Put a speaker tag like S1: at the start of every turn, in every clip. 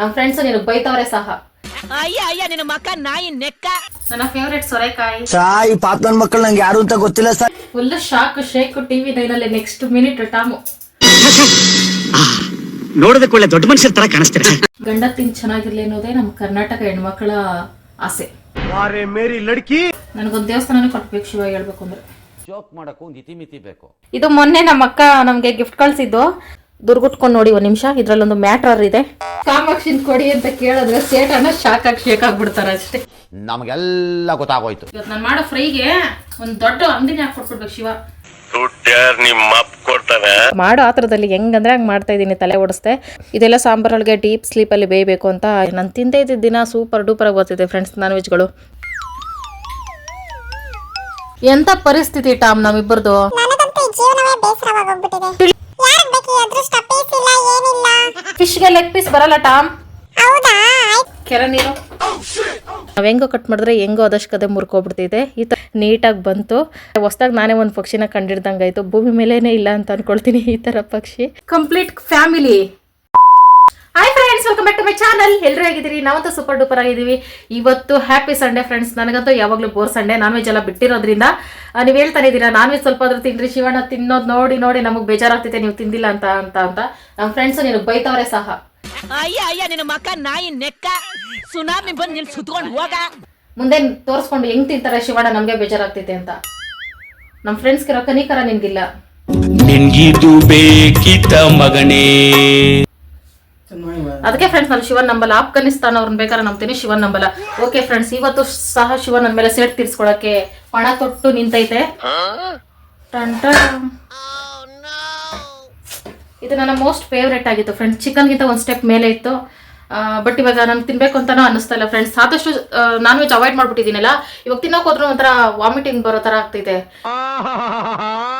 S1: ನಮ್ಮ ಫ್ರೆಂಡ್ಸ್ ನಿನಗೆ ಬೈತವ್ರೆ ಸಹ.
S2: ಅಯ್ಯ ಅಯ್ಯ ನಿನ್ನ ಮಕ್ಕ ನಾಯಿ ನೆಕ್ಕ.
S1: ನನ್ನ ಫೇವ್ರೇಟ್ ಸೊರೆಕಾಯಿ.
S3: ಸಾಯಿ ಪಾಪನ್ ಮಕ್ಕಳು ನಂಗೆ ಯಾರು ಅಂತ ಗೊತ್ತಿಲ್ಲ sir.
S1: Full shock shake TV ನೈನಲ್ಲಿ next minute Tom.
S4: ನೋಡೋದಕ್ಕೆ ಒಳ್ಳೆ ದೊಡ್ಡ ಮನುಷ್ಯರ ತರ ಕಾಣಿಸ್ತಾರೆ
S1: ಗಂಡ ತಿನ್ ಚೆನ್ನಾಗಿರ್ಲಿ ಅನ್ನೋದೇ ನಮ್ಮ ಕರ್ನಾಟಕ ಹೆಣ್ಮಕ್ಳ ಆಸೆ. ನನಗೊಂದು ದೇವಸ್ಥಾನನೇ ಕೊಟ್ಬೇಕು ಶಿವ ಹೇಳ್ಬೇಕು ಅಂದ್ರೆ.
S5: ಜೋಕ್ ಮಾಡಕ್ಕೂ ಒಂದು ಇತಿಮಿತಿ ಬೇಕು.
S1: ಇದು ಮೊನ್ನೆ ನಮ್ಮ ಅಕ್ಕ ನಮ್ಗೆ ಗಿಫ್ಟ್ ಕಳ್ಸಿದ್ದು. ದುರ್ಗುಟ್ಕೊಂಡು ನೋಡಿ ಒಂದ್ ನಿಮಿಷ. ಇದ್ರಲ್ಲೊಂದು ಮ್ಯಾಟ್ರರ್ ಇದೆ. ಕಾಮಾಕ್ಷಿನ್ ಕೊಡಿ ಅಂತ ಕೇಳಿದ್ರೆ ಸೇಟನ್ನ ಶಾಕ್ ಆಗಿ ಶೇಕ್ ಆಗ್ಬಿಡ್ತಾರೆ ಅಷ್ಟೇ.
S5: ನಮಗೆಲ್ಲ ಗೊತ್ತಾಗೋಯ್ತು.
S1: ಇವತ್ತು ನಾನು ಮಾಡೋ ಫ್ರೈಗೆ ಒಂದು ದೊಡ್ಡ ಅಂಗಡಿನ ಹಾಕೊಟ್ಬಿಡ್ಬೇಕು ಶಿವ. ಮಾಡೋ ಆತರದಲ್ಲಿ ಹೆಂಗಂದ್ರೆ ಹಂಗೆ ಮಾಡ್ತಾ ಇದ್ದೀನಿ ತಲೆ ಓಡಿಸ್ದೆ. ಇದೆಲ್ಲ ಸಾಂಬಾರೊಳಗೆ ಡೀಪ್ ಸ್ಲೀಪಲ್ಲಿ ಬೇಯಬೇಕು ಅಂತ ನಾನು ತಿಂದೇ ಇದ್ದಿದ್ದ ದಿನ ಸೂಪರ್ ಡೂಪರ್ ಆಗಿ ಬರ್ತಿದೆ ಫ್ರೆಂಡ್ಸ್ ನಾನ್ ವೆಜ್ಗಳು ಎಂತ ಪರಿಸ್ಥಿತಿ ಟಾಮ್ ನಮ್ಮಿಬ್ಬರದು
S6: ಜೀವನವೇ ಬೇಸರವಾಗೋಗ್ಬಿಟ್ಟಿದೆ ಯಾರಿಗೆ ಬೇಕು ಅದೃಷ್ಟ ಪೀಸ್ ಇಲ್ಲ ಏನಿಲ್ಲ.
S1: ಫಿಶ್ಗೆ ಲೆಗ್ ಪೀಸ್ ಬರಲ್ಲ ಟಾಮ್.
S6: ಹೌದಾ?
S1: ಕೆರೆ ನೀರು. ನಾವ್ ಹೆಂಗೋ ಕಟ್ ಮಾಡಿದ್ರೆ ಹೆಂಗೋ ಅದಷ್ಟು ಕದೆ ಮುರ್ಕೋಬಿಡ್ತಿದೆ ಈ ಥರ ನೀಟಾಗಿ ಬಂತು. ಹೊಸ್ದಾಗಿ ನಾನೇ ಒಂದು ಪಕ್ಷಿನ ಕಂಡಿಡ್ದಂಗಾಯ್ತು. ಭೂಮಿ ಮೇಲೇನೆ ಇಲ್ಲ ಅಂತ ಅನ್ಕೊಳ್ತೀನಿ ಈ ಥರ ಪಕ್ಷಿ. Complete family hi friends welcome back to my channel ಎಲ್ಲರೂ ಆಗಿದ್ದೀರಿ ನಾವಂತೂ ಸೂಪರ್ ಡೂಪರ್ ಆಗಿದ್ದೀವಿ. ಇವತ್ತು ಹ್ಯಾಪಿ ಸಂಡೇ ಫ್ರೆಂಡ್ಸ್ ನನಗಂತೂ ಯಾವಾಗಲೂ ಬೋರ್ ಸಂಡೇ ನಾನ್ ವೆಜ್ ಎಲ್ಲ ಬಿಟ್ಟಿರೋದ್ರಿಂದ ನೀವು ಹೇಳ್ತಾನೆ ಇದ್ದೀರಾ ನಾನ್ ವೆಜ್ ಸ್ವಲ್ಪ ಆದ್ರೂ ತಿನ್ರಿ ಶಿವಣ್ಣ ತಿನ್ನೋದು ನೋಡಿ ನೋಡಿ ನಮಗೆ ಬೇಜಾರಾಗ್ತಿದೆ ನೀವು ತಿಂದಿಲ್ಲ ಅಂತ ಅಂತ ಅಂತ. ನಮ್ಮ ಫ್ರೆಂಡ್ಸ್ ನೀನು ಬೈತವ್ರೆ ಸಹ.
S2: ಅಯ್ಯ ಅಯ್ಯ ನಿನ್ನ ಮಕ್ಕ ನಾಯಿ ನೆಕ್ಕ ಸುನಾಮಿ ಬಂದು ನಿಲ್ ಸುತ್ಕೊಂಡು ಹೋಗ.
S1: ಮುಂದೆ ತೋರಿಸ್ಕೊಂಡು ಹೆಂಗ್ ತಿಂತಾರೆ ಶಿವಣ್ಣ ನಮ್ಗೆ ಬೇಜಾರಾಗ್ತೈತೆ ಅಂತ. ನಮ್ಮ ಫ್ರೆಂಡ್ಸ್ಗಿರೋ ಕನಿಕರ ನಿನ್ಗಿಲ್ಲ.
S7: ನಿನ್ಗಿದು ಬೇಕಿತ್ತ ಮಗನೇ.
S1: ಅದಕ್ಕೆ ಫ್ರೆಂಡ್ಸ್ ನಾನು ಶಿವನ್ ನಂಬಲ್ಲ. ಆಫ್ಘಾನಿಸ್ತಾನ ಅವ್ರನ್ನ ಬೇಕಾದ್ರೆ ನಂಬ್ತೀನಿ ಶಿವನ್ ನಂಬಲ್ಲ. ಓಕೆ ಫ್ರೆಂಡ್ಸ್ ಇವತ್ತು ಸಹ ಶಿವನ್ ನನ್ನ ಮೇಲೆ ಸೇಟ್ ತೀರ್ಸ್ಕೊಳಕ್ಕೆ ಪಣ ತೊಟ್ಟು ನಿಂತೈತೆ. ಇದು ನನ್ನ ಮೋಸ್ಟ್ ಫೇವ್ರೇಟ್ ಆಗಿತ್ತು ಫ್ರೆಂಡ್ಸ್ ಚಿಕನ್ಗಿಂತ ಒಂದು ಸ್ಟೆಪ್ ಮೇಲೆ ಇತ್ತು. ಬಟ್ ಇವಾಗ ನಾನು ತಿನ್ಬೇಕು ಅಂತಾನೂ ಅನಿಸ್ತಾ ಇಲ್ಲ ಫ್ರೆಂಡ್ಸ್ ಆದಷ್ಟು ನಾನ್ ವೆಜ್ ಅವಾಯ್ಡ್ ಮಾಡ್ಬಿಟ್ಟಿದ್ದೀನಲ್ಲ. ಇವಾಗ ತಿನ್ನೋಕೆ ಹೋದ್ರು ಒಂಥರ ವಾಮಿಟಿಂಗ್ ಬರೋ ಥರ ಆಗ್ತೈತೆ.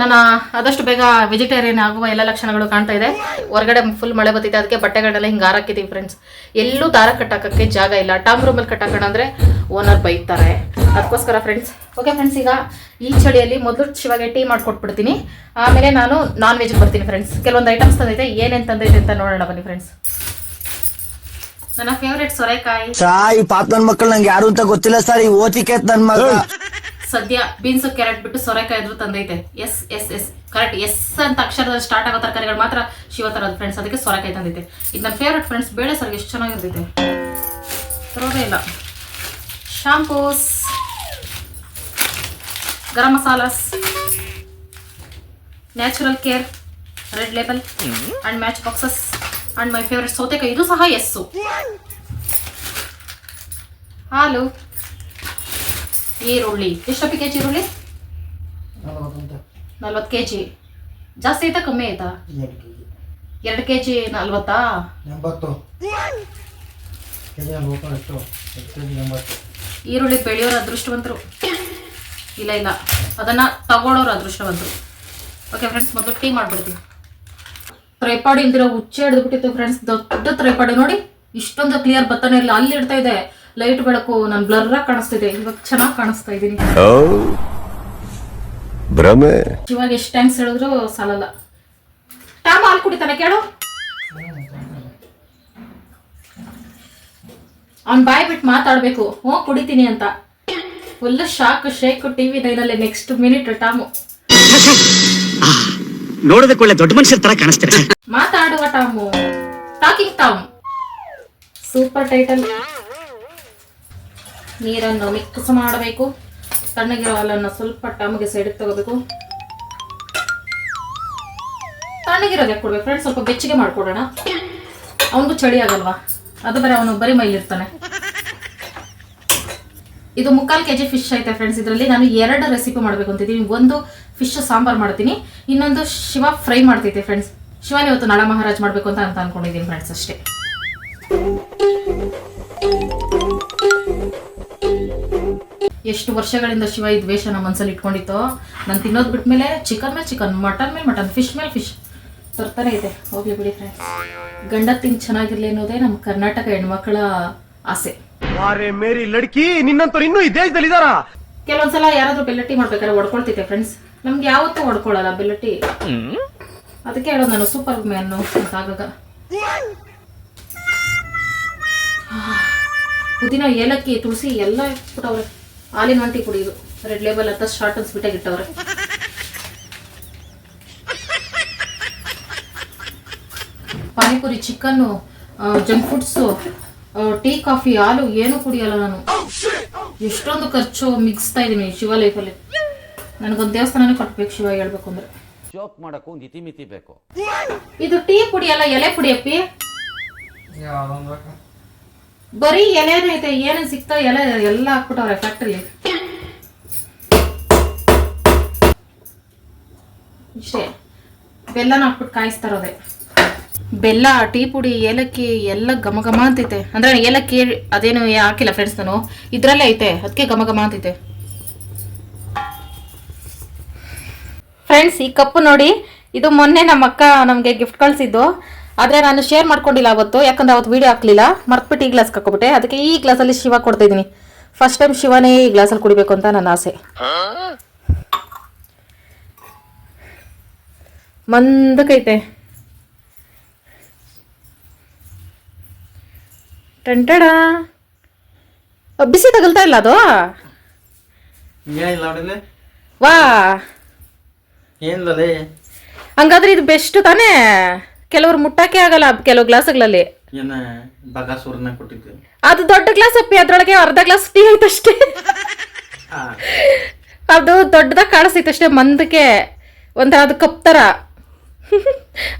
S1: ನಾನು ಆದಷ್ಟು ಬೇಗ ವೆಜಿಟೇರಿಯನ್ ಆಗುವ ಎಲ್ಲ ಲಕ್ಷಣಗಳು ಕಾಣ್ತಾ ಇದೆ. ಹೊರಗಡೆ ಫುಲ್ ಮಳೆ ಬರ್ತಿದೆ ಅದಕ್ಕೆ ಬಟ್ಟೆಗಳನ್ನೆಲ್ಲ ಹಿಂಗೆ ಹಾರಾಕಿದ್ದೀವಿ ಫ್ರೆಂಡ್ಸ್ ಎಲ್ಲೂ ದಾರ ಕಟ್ಟಾಕಕ್ಕೆ ಜಾಗ ಇಲ್ಲ. ಟಾಮ್ ರೂಮಲ್ಲಿ ಕಟ್ಟಾಕೋಣ ಅಂದರೆ ಓನರ್ ಬೈತಾರೆ. ಅದಕ್ಕೋಸ್ಕರ ಫ್ರೆಂಡ್ಸ್ ಓಕೆ ಫ್ರೆಂಡ್ಸ್ ಈಗ ಈ ಚಳಿಯಲ್ಲಿ ಮೊದಲು ಶಿವಾಗೆ ಟೀ ಮಾಡ್ಕೊಟ್ಬಿಡ್ತೀನಿ. ಆಮೇಲೆ ನಾನು ನಾನ್ ವೆಜ್ ಬರ್ತೀನಿ ಫ್ರೆಂಡ್ಸ್ ಕೆಲವೊಂದು ಐಟಮ್ಸ್ ತಂದೈತೆ ಏನೇನು ತಂದೈತೆ ಅಂತ ನೋಡೋಣ ಬನ್ನಿ ಫ್ರೆಂಡ್ಸ್ ನನ್ನ ಫೇವ್ರೇಟ್ ಸೊರೆಕಾಯಿ.
S3: ಸಾಯಿ ಪಾಪ ನನ್ನ ಮಕ್ಕಳು ನಂಗೆ ಯಾರು ಅಂತ ಗೊತ್ತಿಲ್ಲ ಸರ್ ಈ ಓತಿಕೆ ನನ್ನ ಮಗ.
S1: ಸದ್ಯ ಬೀನ್ಸ್ ಕ್ಯಾರೆಟ್ ಬಿಟ್ಟು ಸೊರೆಕಾಯಿ ಇದ್ರು ತಂದೈತೆ. S S S correct S ಅಂತ ಅಕ್ಷರದಲ್ಲಿ ಸ್ಟಾರ್ಟ್ ಆಗೋ ತರಕಾರಿಗಳು ಮಾತ್ರ ಶಿವ ತರೋದು ಫ್ರೆಂಡ್ಸ್ ಅದಕ್ಕೆ ಸೊರೆಕಾಯಿ ತಂದೈತೆ ಇದು ನನ್ನ ಫೇವ್ರೆಟ್ ಫ್ರೆಂಡ್ಸ್ ಬೇಳೆ ಸರ್ಗೆ ಎಷ್ಟು ಚೆನ್ನಾಗಿರ್ತೈತೆ. ತರೋದೇ ಇಲ್ಲ. Shampoos garam masalas. Natural care red label and match boxes and my favourite ಸೌತೆಕಾಯಿ. ಇದು ಸಹ ಎಸ್ಸು ಹಾಲು. ಈರುಳ್ಳಿ. ಎಷ್ಟು ಕೆ ಜಿ ಈರುಳ್ಳಿ ನಲ್ವತ್ತು ಕೆ ಜಿ ಜಾಸ್ತಿ ಆಯ್ತಾ ಕಮ್ಮಿ ಆಯ್ತಾ? ಎರಡು ಕೆ ಜಿ ನಲ್ವತ್ತಾ?
S8: ಎಂಬತ್ತು.
S1: ಈರುಳ್ಳಿ ಬೆಳೆಯೋರು ಅದೃಷ್ಟವಂತರು. ಇಲ್ಲ ಇಲ್ಲ. ಅದನ್ನ ತಗೊಳ್ಳೋರು ಅದೃಷ್ಟವಂತರು. ಓಕೆ ಫ್ರೆಂಡ್ಸ್ ಮೊದಲು ಟೀ ಮಾಡ್ಬಿಡ್ತೀವಿ ತ್ರೈಪಾಡಿ ಇಂದಿರೋ ಹುಚ್ಚೆ ಹಿಡಿದ್ಬಿಟ್ಟಿತ್ತು ಫ್ರೆಂಡ್ಸ್ ದೊಡ್ಡ ತ್ರೈಪಾಡಿ. ನೋಡಿ ಇಷ್ಟೊಂದು ಕ್ಲಿಯರ್ ಬತ್ತಾನೆ ಇಲ್ಲ. ಅಲ್ಲಿ ಇಡ್ತಾ ಇದೆ. ಲೈಟ್ ಬೆಳಕು ನಾನು ಬ್ಲರ್ ಆಗಿ ಕಾಣಿಸ್ತಿದೆ. ಇವಾಗ ಚೆನ್ನಾಗಿ ಕಾಣಿಸ್ತಾ ಇದೀನಿ.
S9: ಭ್ರಮೆ?
S1: ಇವಾಗ ಎಷ್ಟು ಟ್ಯಾಂಕ್ಸ್ ಹೇಳಿದ್ರು ಸಾಲಲ್ಲ. ಟಾಮ್ ಹಾಲು ಕುಡಿತಾನೆ ಕೇಳು. ಅವ್ನ್ ಬಾಯ್ ಬಿಟ್ಟು ಮಾತಾಡ್ಬೇಕು. ಹ್ಞೂ ಕುಡಿತೀನಿ ಅಂತ. ಫುಲ್ ಶಾಕ್ ಶೇಕ್ ಟಿವಿ ನೈನಲ್ಲಿ ನೆಕ್ಸ್ಟ್ ಮಿನಿಟ್ ಟಾಮು
S4: ನೋಡೋದಕ್ಕೆ ದೊಡ್ಡ ಮನುಷ್ಯರ ತರ ಕಾಣಿಸ್ತಾರೆ
S1: ಮಾತಾಡುವ Tom talking Tom super title ನೀರನ್ನು ಮಿಕ್ಸ್ ಮಾಡಬೇಕು. ತಣ್ಣಗಿರೋ ಹಾಲನ್ನು ಸ್ವಲ್ಪ ಟಮ್ಗೆ ಸೈಡ್ ತಗೋಬೇಕು. ತಣ್ಣಗಿರೋದು ಯಾಕೆ ಕೊಡ್ಬೇಕು ಫ್ರೆಂಡ್ಸ್ ಸ್ವಲ್ಪ ಬೆಚ್ಚಗೆ ಮಾಡ್ಕೊಡೋಣ. ಅವನಿಗೂ ಚಳಿ ಆಗಲ್ವಾ? ಅದು ಬರೀ ಅವನು ಬರೀ ಮೈಲಿರ್ತಾನೆ. ಇದು ಮುಕ್ಕಾಲು ಕೆ ಜಿ ಫಿಶ್ ಐತೆ ಫ್ರೆಂಡ್ಸ್ ಇದರಲ್ಲಿ ನಾನು ಎರಡು ರೆಸಿಪಿ ಮಾಡಬೇಕು ಅಂತಿದ್ದೀನಿ. ಒಂದು ಫಿಶ್ ಸಾಂಬಾರ್ ಮಾಡ್ತೀನಿ, ಇನ್ನೊಂದು ಶಿವ ಫ್ರೈ ಮಾಡ್ತೈತೆ ಫ್ರೆಂಡ್ಸ್ ಶಿವನ್ ಇವತ್ತು ನಳ ಮಹಾರಾಜ್ ಮಾಡಬೇಕು ಅಂತ ಅಂತ ಅನ್ಕೊಂಡಿದ್ದೀನಿ ಫ್ರೆಂಡ್ಸ್ ಅಷ್ಟೇ. ಎಷ್ಟು ವರ್ಷಗಳಿಂದ ಶಿವ ಈ ದ್ವೇಷ ನಮ್ಮ ಮನಸ್ಸಲ್ಲಿ ಇಟ್ಕೊಂಡಿತ್ತು ನಾನು ತಿನ್ನೋದು ಬಿಟ್ಮೇಲೆ ಚಿಕನ್ ಮೇಲೆ ಚಿಕನ್ ಮಟನ್ ಮೇಲೆ ಮಟನ್ ಫಿಶ್ ಮೇಲೆ ಫಿಶ್ ತರ್ತಾನೆ ಇದೆ. ಹೋಗ್ಲಿ ಬಿಡಿ ಫ್ರೆಂಡ್ಸ್ ಗಂಡ ತಿಂಗ್ ಚೆನ್ನಾಗಿರ್ಲಿ ಅನ್ನೋದೇ ನಮ್ಮ ಕರ್ನಾಟಕ ಹೆಣ್ಮಕ್ಳ ಆಸೆ.
S8: ಮೇರಿ ಲಡ್ಕಿ ನಿನ್ನಂತವ್ರು ಇನ್ನೂ ಈ ದೇಶದಲ್ಲಿ ಇದಾರಾ
S1: ಕೆಲವೊಂದ್ಸಲ ಯಾರಾದ್ರೂ ಬೆಲ್ಲಟ್ಟಿ ಮಾಡ್ಬೇಕಾದ್ರೆ ಹೊಡ್ಕೊಳ್ತಿದ್ದೆ ಫ್ರೆಂಡ್ಸ್ ನಮ್ಗೆ ಯಾವತ್ತೂ ಹೊಡ್ಕೊಳ್ಳಲ್ಲ ಬೆಲ್ಲಟ್ಟಿ. ಅದಕ್ಕೆ ಹೇಳೋದು ನಾನು ಸೂಪರ್ ಮ್ಯಾನ್ ಆಗಾಗ. ಪುದೀನ ಏಲಕ್ಕಿ ತುಳಸಿ ಎಲ್ಲ ಇಟ್ಬಿಟ್ಟವ್ರೆ ಹಾಲಿನ ಒಂಟಿ ಕುಡಿಯೋದು ರೆಡ್ ಲೇಬಲ್ ಅಂತ ಶಾರ್ಟ್ ಅನ್ಸ್ಬಿಟ್ಟಾಗಿ ಇಟ್ಟವ್ರೆ panipuri chicken junk foods tea coffee ಹಾಲು ಏನು ಕುಡಿಯಲ್ಲ ನಾನು ಎಷ್ಟೊಂದು ಖರ್ಚು ಮಿಕ್ಸ್ತಾ ಇದ್ದೀನಿ ಶಿವ ಲೈಫಲ್ಲಿ ನನಗೊಂದು ದೇವಸ್ಥಾನನೇ ಕಟ್ಬೇಕು ಶಿವ ಹೇಳ್ಬೇಕು ಅಂದ್ರೆ
S5: ಜೋಕ್ ಮಾಡಕ್ಕೂ ಒಂದು ಇತಿಮಿತಿ ಬೇಕು
S1: ಇದು ಟೀ ಪುಡಿ ಅಲ್ಲ ಎಲೆ ಪುಡಿ ಅಪ್ಪಿ ಬರೀ ಎಲೆನೇ ಐತೆ, ಏನೇನು ಸಿಗ್ತಾ ಎಲೆ ಎಲ್ಲ ಹಾಕ್ಬಿಟ್ಟವ್ರೆ ಫ್ಯಾಕ್ಟ್ರಿಲಿ ಇಷ್ಟೇ. ಬೆಲ್ಲನ ಹಾಕ್ಬಿಟ್ಟು ಕಾಯಿಸ್ತಾರೋದೆ ಬೆಲ್ಲ, ಟೀ ಪುಡಿ, ಏಲಕ್ಕಿ ಎಲ್ಲ ಘಮ ಘಮ ಅಂತೈತೆ. ಅಂದ್ರೆ ಏಲಕ್ಕಿ ಅದೇನು ಹಾಕಿಲ್ಲ ಫ್ರೆಂಡ್ಸ್ ನಾನು. ಇದ್ರಲ್ಲೇ ಐತೆ ಅದಕ್ಕೆ ಘಮ ಘಮ ಅಂತೈತೆ. ಫ್ರೆಂಡ್ಸ್ ಈ ಕಪ್ಪು ನೋಡಿ, ಇದು ಮೊನ್ನೆ ನಮ್ಮ ಅಕ್ಕ ನಮಗೆ ಗಿಫ್ಟ್ ಕಳಿಸಿದ್ದು. ಆದರೆ ನಾನು ಶೇರ್ ಮಾಡ್ಕೊಂಡಿಲ್ಲ ಅವತ್ತು ಯಾಕಂದ್ರೆ ಅವತ್ತು ವಿಡಿಯೋ ಹಾಕ್ಲಿಲ್ಲ. ಮರ್ತ್ಬಿಟ್ಟು ಈ ಗ್ಲಾಸ್ ಹಾಕೊಬಿಟ್ಟೆ. ಅದಕ್ಕೆ ಈ ಗ್ಲಾಸಲ್ಲಿ ಶಿವ ಕೊಡ್ತಾ ಇದ್ದೀನಿ. ಫಸ್ಟ್ ಟೈಮ್ ಶಿವನೇ ಈ ಗ್ಲಾಸಲ್ಲಿ ಕುಡಿಬೇಕು ಅಂತ ನನ್ನ ಆಸೆ. ಮಂದಕೈತೆ ಟಂಟಡ ಬಿಸಿ ತಗಲ್ತಾ ಇಲ್ಲ ಅದು? ವಾ. ಹಂಗಾದ್ರೆ ಇದು ಬೆಸ್ಟ್ ತಾನೇ? ಕೆಲವರು ಮುಟ್ಟಕ್ಕೆ ಆಗಲ್ಲ ಕೆಲವು ಗ್ಲಾಸ್ಗಳಲ್ಲಿ.
S9: ಏನ ಬಗಾಸೂರ್ನ ಕೊಟ್ಟಿದ್ದು.
S1: ಅದು ದೊಡ್ಡ ಗ್ಲಾಸ್ ಅಪ್ಪಿ ಅದ್ರೊಳಗೆ ಅರ್ಧ ಗ್ಲಾಸ್ ಟೀ ಐತಷ್ಟೇ. ಅದು ದೊಡ್ಡದಾಗ ಕಾಣಿಸ್ತೈತೆ ಅಷ್ಟೇ ಮಂದಕ್ಕೆ ಒಂಥರ ಅದು ಕಪ್ ತರ.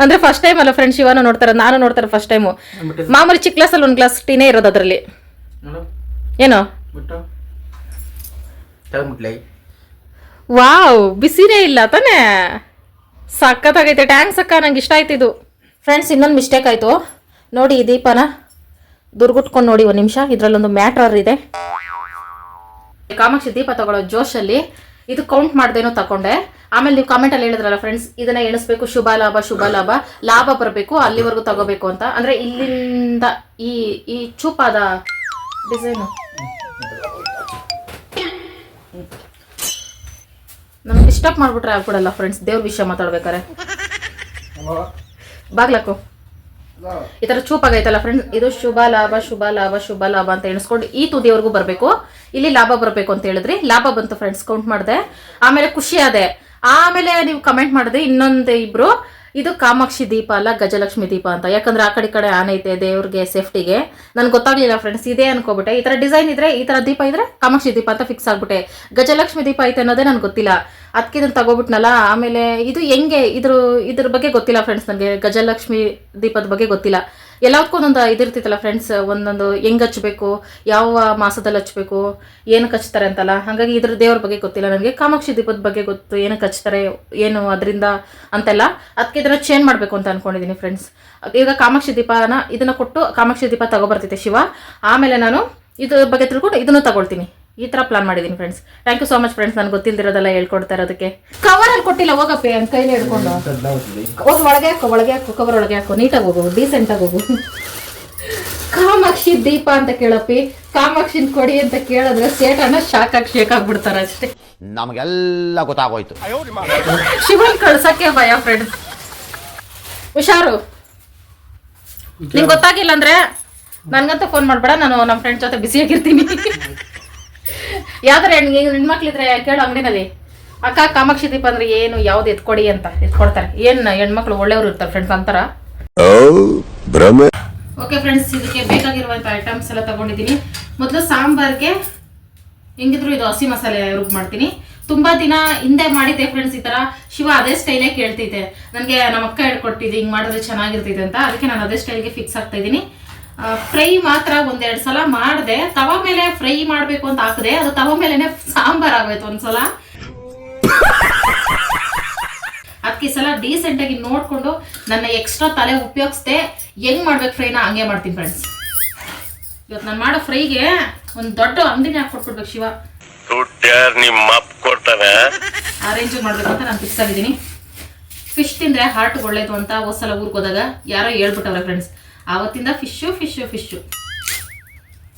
S1: ಅಂದ್ರೆ ಫಸ್ಟ್ ಟೈಮ್ ಅಲ್ಲ ಫ್ರೆಂಡ್ಸ್ ಶಿವನ ನೋಡ್ತಾರೆ ನಾನು ನೋಡ್ತಾರೆ ಫಸ್ಟ್ ಟೈಮು ಮಾಮೂಲಿ ಚಿಕ್ಕ ಗ್ಲಾಸಲ್ಲಿ ಒಂದು ಗ್ಲಾಸ್ ಟೀನೇ ಇರೋದು ಅದರಲ್ಲಿ. ಏನೋ? ವಾವ್ ಬಿಸಿನೇ ಇಲ್ಲ ತಾನೇ. ಸಖತ್ತಾಗೈತೆ ಟ್ಯಾಂಕ್ ಸಕ್ಕ ನಂಗೆ ಇಷ್ಟ ಆಯ್ತು ಇದು. ಫ್ರೆಂಡ್ಸ್ ಇನ್ನೊಂದು ಮಿಸ್ಟೇಕ್ ಆಯಿತು. ನೋಡಿ ಈ ದೀಪನ ದುರ್ಗುಟ್ಕೊಂಡು ನೋಡಿ ಒಂದು ನಿಮಿಷ. ಇದರಲ್ಲೊಂದು ಮ್ಯಾಟ್ರರ್ ಇದೆ. ಕಾಮಾಕ್ಷಿ ದೀಪ ತಗೊಳ್ಳೋ ಜೋಶಲ್ಲಿ ಇದು ಕೌಂಟ್ ಮಾಡ್ದೇನೋ ತಗೊಂಡೆ. ಆಮೇಲೆ ನೀವು ಕಾಮೆಂಟಲ್ಲಿ ಹೇಳಿದ್ರಲ್ಲ ಫ್ರೆಂಡ್ಸ್ ಇದನ್ನ ಎಣಿಸ್ಬೇಕು. ಶುಭ ಲಾಭ ಶುಭ ಲಾಭ. ಲಾಭ ಬರಬೇಕು, ಅಲ್ಲಿವರೆಗೂ ತಗೋಬೇಕು ಅಂತ. ಅಂದರೆ ಇಲ್ಲಿಂದ ಈ ಈ ಚೂಪಾದ ಡಿಸೈನು ನಮ್ಗೆ ಡಿಸ್ಟರ್ಬ್ ಮಾಡ್ಬಿಟ್ರೆ ಆಗ್ಬಿಡಲ್ಲ ಫ್ರೆಂಡ್ಸ್ ದೇವ್ರ ವಿಷಯ ಮಾತಾಡ್ಬೇಕಾರೆ ಬಾಗ್ಲಾಕು ಈ ತರ ಚೂಪಾಗೈತಲ್ಲ ಫ್ರೆಂಡ್ಸ್ ಇದು ಶುಭ ಲಾಭ ಶುಭ ಲಾಭ ಶುಭ ಲಾಭ ಅಂತ ಎಣಿಸ್ಕೊಂಡು ಈ ತುದಿಯವರೆಗೂ ಬರಬೇಕು. ಇಲ್ಲಿ ಲಾಭ ಬರಬೇಕು ಅಂತ ಹೇಳಿದ್ರಿ. ಲಾಭ ಬಂತು ಫ್ರೆಂಡ್ಸ್ ಕೌಂಟ್ ಮಾಡಿದೆ. ಆಮೇಲೆ ಖುಷಿ ಆದೆ. ಆಮೇಲೆ ನೀವು ಕಮೆಂಟ್ ಮಾಡಿದೆ ಇನ್ನೊಂದು ಇಬ್ರು. ಇದು ಕಾಮಾಕ್ಷಿ ದೀಪ ಅಲ್ಲ, ಗಜಲಕ್ಷ್ಮಿ ದೀಪ ಅಂತ. ಯಾಕಂದ್ರೆ ಆ ಕಡೆ ಕಡೆ ಆನೆ ಐತೆ ದೇವ್ರಿಗೆ ಸೇಫ್ಟಿಗೆ ನನ್ಗೆ ಗೊತ್ತಾಗ್ಲಿಲ್ಲ ಫ್ರೆಂಡ್ಸ್ ಇದೇ ಅನ್ಕೋಬಿಟ್ಟೆ. ಈ ತರ ಡಿಸೈನ್ ಇದ್ರೆ, ಈ ತರ ದೀಪ ಇದ್ರೆ ಕಾಮಾಕ್ಷಿ ದೀಪ ಅಂತ ಫಿಕ್ಸ್ ಆಗ್ಬಿಟ್ಟೆ. ಗಜಲಕ್ಷ್ಮಿ ದೀಪ ಐತೆ ಅನ್ನೋದೇ ನನ್ಗೆ ಗೊತ್ತಿಲ್ಲ. ಅದಕ್ಕೆ ಇದನ್ನ ತಗೋಬಿಟ್ನಲ್ಲ, ಆಮೇಲೆ ಇದು ಹೆಂಗೆ? ಇದ್ರ ಇದ್ರ ಬಗ್ಗೆ ಗೊತ್ತಿಲ್ಲ ಫ್ರೆಂಡ್ಸ್ ನನಗೆ ಗಜಲಕ್ಷ್ಮಿ ದೀಪದ ಬಗ್ಗೆ ಗೊತ್ತಿಲ್ಲ. ಎಲ್ಲದಕ್ಕೂ ಒಂದೊಂದು ಇದಿರ್ತಿತ್ತಲ್ಲ ಫ್ರೆಂಡ್ಸ್ ಒಂದೊಂದು ಹೆಂಗ್ ಹಚ್ಬೇಕು, ಯಾವ ಮಾಸದಲ್ಲಿ ಹಚ್ಬೇಕು, ಏನಕ್ಕೆ ಹಚ್ತಾರೆ ಅಂತಲ್ಲ. ಹಾಗಾಗಿ ಇದ್ರ ದೇವ್ರ ಬಗ್ಗೆ ಗೊತ್ತಿಲ್ಲ ನನಗೆ. ಕಾಮಾಕ್ಷಿ ದೀಪದ ಬಗ್ಗೆ ಗೊತ್ತು, ಏನಕ್ಕೆ ಹಚ್ತಾರೆ, ಏನು ಅದರಿಂದ ಅಂತೆಲ್ಲ. ಅದಕ್ಕೆ ಇದನ್ನ ಚೇಂಜ್ ಮಾಡಬೇಕು ಅಂತ ಅನ್ಕೊಂಡಿದ್ದೀನಿ ಫ್ರೆಂಡ್ಸ್ ಈಗ ಕಾಮಾಕ್ಷಿ ದೀಪನ ಇದನ್ನ ಕೊಟ್ಟು ಕಾಮಾಕ್ಷಿ ದೀಪ ತಗೊಬರ್ತಿದ್ದೆ ಶಿವ. ಆಮೇಲೆ ನಾನು ಇದ್ರ ಬಗ್ಗೆ ತಿಳ್ಕೊಂಡು ಇದನ್ನು ತಗೊಳ್ತೀನಿ. ಈ ತರ ಪ್ಲಾನ್ ಮಾಡಿದ್ದೀನಿ friends thank you so much friends ನನಗೆ ಗೊತ್ತಿಲ್ದಿರೋದೆಲ್ಲ ಹೇಳ್ಕೊಡ್ತಾ ಇರೋದಕ್ಕೆ. ಕವರ್ ಅಲ್ಲಿ ಕೊಟ್ಟಿಲ್ಲ ಹೋಗಪ್ಪೆ ಅಂತ ಕೈಲಿ ಹಿಡ್ಕೊಂಡು. ಹೋಗಿ ಒಳಗೆ ಹಾಕೋ ಒಳಗೆ ಹಾಕೋ ಕವರ್ ಒಳಗೆ ಹಾಕೋ. ನೀಟಾಗಿ ಹೋಗು ಡೀಸೆಂಟ್ ಆಗಿ ಹೋಗು. ಕಾಮಾಕ್ಷಿ ದೀಪ ಅಂತ ಕೇಳಪ್ಪಿ. ಕಾಮಾಕ್ಷಿನ ಕೊಡಿ ಅಂತ ಕೇಳಿದ್ರೆ ಸೇಟನ್ನ ಶಾಕ್ ಆಗಿ ಶೇಕ್ ಆಗ್ಬಿಡ್ತಾರ ಅಷ್ಟೇ.
S5: ನಮಗೆಲ್ಲ ಗೊತ್ತಾಗೋಯ್ತು.
S1: ಶಿವನ್ ಕಳ್ಸಕ್ಕೆ ಭಯ ಫ್ರೆಂಡ್ಸ್ ಹುಷಾರು. ನಿಂಗೆ ಗೊತ್ತಾಗಿಲ್ಲ ಅಂದ್ರೆ ನನ್ಗಂತ ಫೋನ್ ಮಾಡ್ಬೇಡ ನಾನು ನಮ್ಮ ಫ್ರೆಂಡ್ ಜೊತೆ ಬ್ಯುಸಿಯಾಗಿರ್ತೀನಿ ಯಾವ್ದಾರ ಹೆಣ್ ಹೆಣ್ಮಕ್ಳಿದ್ರೆ ಕೇಳು ಅಂಗಡಿನಲ್ಲಿ ಅಕ್ಕ ಕಾಮಾಕ್ಷಿ ದೀಪ ಅಂದ್ರೆ ಏನು? ಯಾವ್ದು ಎತ್ಕೊಡಿ ಅಂತ ಎತ್ಕೊಡ್ತಾರೆ. ಏನ್ ಹೆಣ್ಮಕ್ಳು ಒಳ್ಳೆಯವರು ಇರ್ತಾರೆ ಫ್ರೆಂಡ್ಸ್ ಅಂತಾರ? ಓಕೆ ಫ್ರೆಂಡ್ಸ್ ಇದಕ್ಕೆ ಬೇಕಾಗಿರುವಂತ ಐಟಮ್ಸ್ ಎಲ್ಲ ತಗೊಂಡಿದ್ದೀನಿ. ಮೊದಲು ಸಾಂಬಾರ್ಗೆ ಹೆಂಗಿದ್ರು ಇದು ಹಸಿ ಮಸಾಲೆ ರುಬ್ ಮಾಡ್ತೀನಿ. ತುಂಬಾ ದಿನ ಹಿಂದೆ ಮಾಡಿದ್ದೆ ಫ್ರೆಂಡ್ಸ್ ಈ ತರ. ಶಿವ ಅದೇ ಸ್ಟೈಲೇ ಕೇಳ್ತಿದ್ದೆ. ನನಗೆ ನಮ್ಮ ಅಕ್ಕ ಹೇಳ್ಕೊಟ್ಟಿದ್ದು ಹಿಂಗ್ ಮಾಡಿದ್ರೆ ಚೆನ್ನಾಗಿರ್ತೈತೆ ಅಂತ. ಅದಕ್ಕೆ ನಾನು ಅದೇ ಸ್ಟೈಲ್ಗೆ ಫಿಕ್ಸ್ ಆಗ್ತಾ ಇದ್ದೀನಿ. ಫ್ರೈ ಮಾತ್ರ ಒಂದೆರಡು ಸಲ ಮಾಡಿದೆ. ತವ ಮೇಲೆ ಫ್ರೈ ಮಾಡಬೇಕು ಅಂತ ಹಾಕಿದೆ. ಅದು ತವ ಮೇಲೆನೆ ಸಾಂಬಾರ್ ಆಗೋಯ್ತು ಒಂದ್ಸಲ. ಅದಕ್ಕೆ ಸಲ ಡೀಸೆಂಟ್ ಆಗಿ ನೋಡ್ಕೊಂಡು ನನ್ನ ಎಕ್ಸ್ಟ್ರಾ ತಲೆ ಉಪಯೋಗಿಸ್ದೆ. ಹೆಂಗ್ ಮಾಡ್ಬೇಕು ಫ್ರೈನ ಹಂಗೆ ಮಾಡ್ತೀನಿ ಫ್ರೆಂಡ್ಸ್ ಇವತ್ತು ನಾನು ಮಾಡೋ ಫ್ರೈಗೆ ಒಂದು ದೊಡ್ಡ ಅಂಗಡಿನ ಕೊಟ್ಬಿಡ್ಬೇಕು ಶಿವ. ಅರೇಂಜ್ ಮಾಡ್ಬೇಕು ಅಂತ ನಾನು ಫಿಕ್ಸ್ ಆಗಿದ್ದೀನಿ. ಫಿಶ್ ತಿಂದ್ರೆ ಹಾರ್ಟ್ ಒಳ್ಳೇದು ಅಂತ ಒಂದ್ಸಲ ಊರಿಗೆ ಹೋದಾಗ ಯಾರೋ ಹೇಳ್ಬಿಟ್ಟವ್ರೆ ಫ್ರೆಂಡ್ಸ್ ಆವತ್ತಿಂದ ಫಿಶು ಫಿಶು ಫಿಶು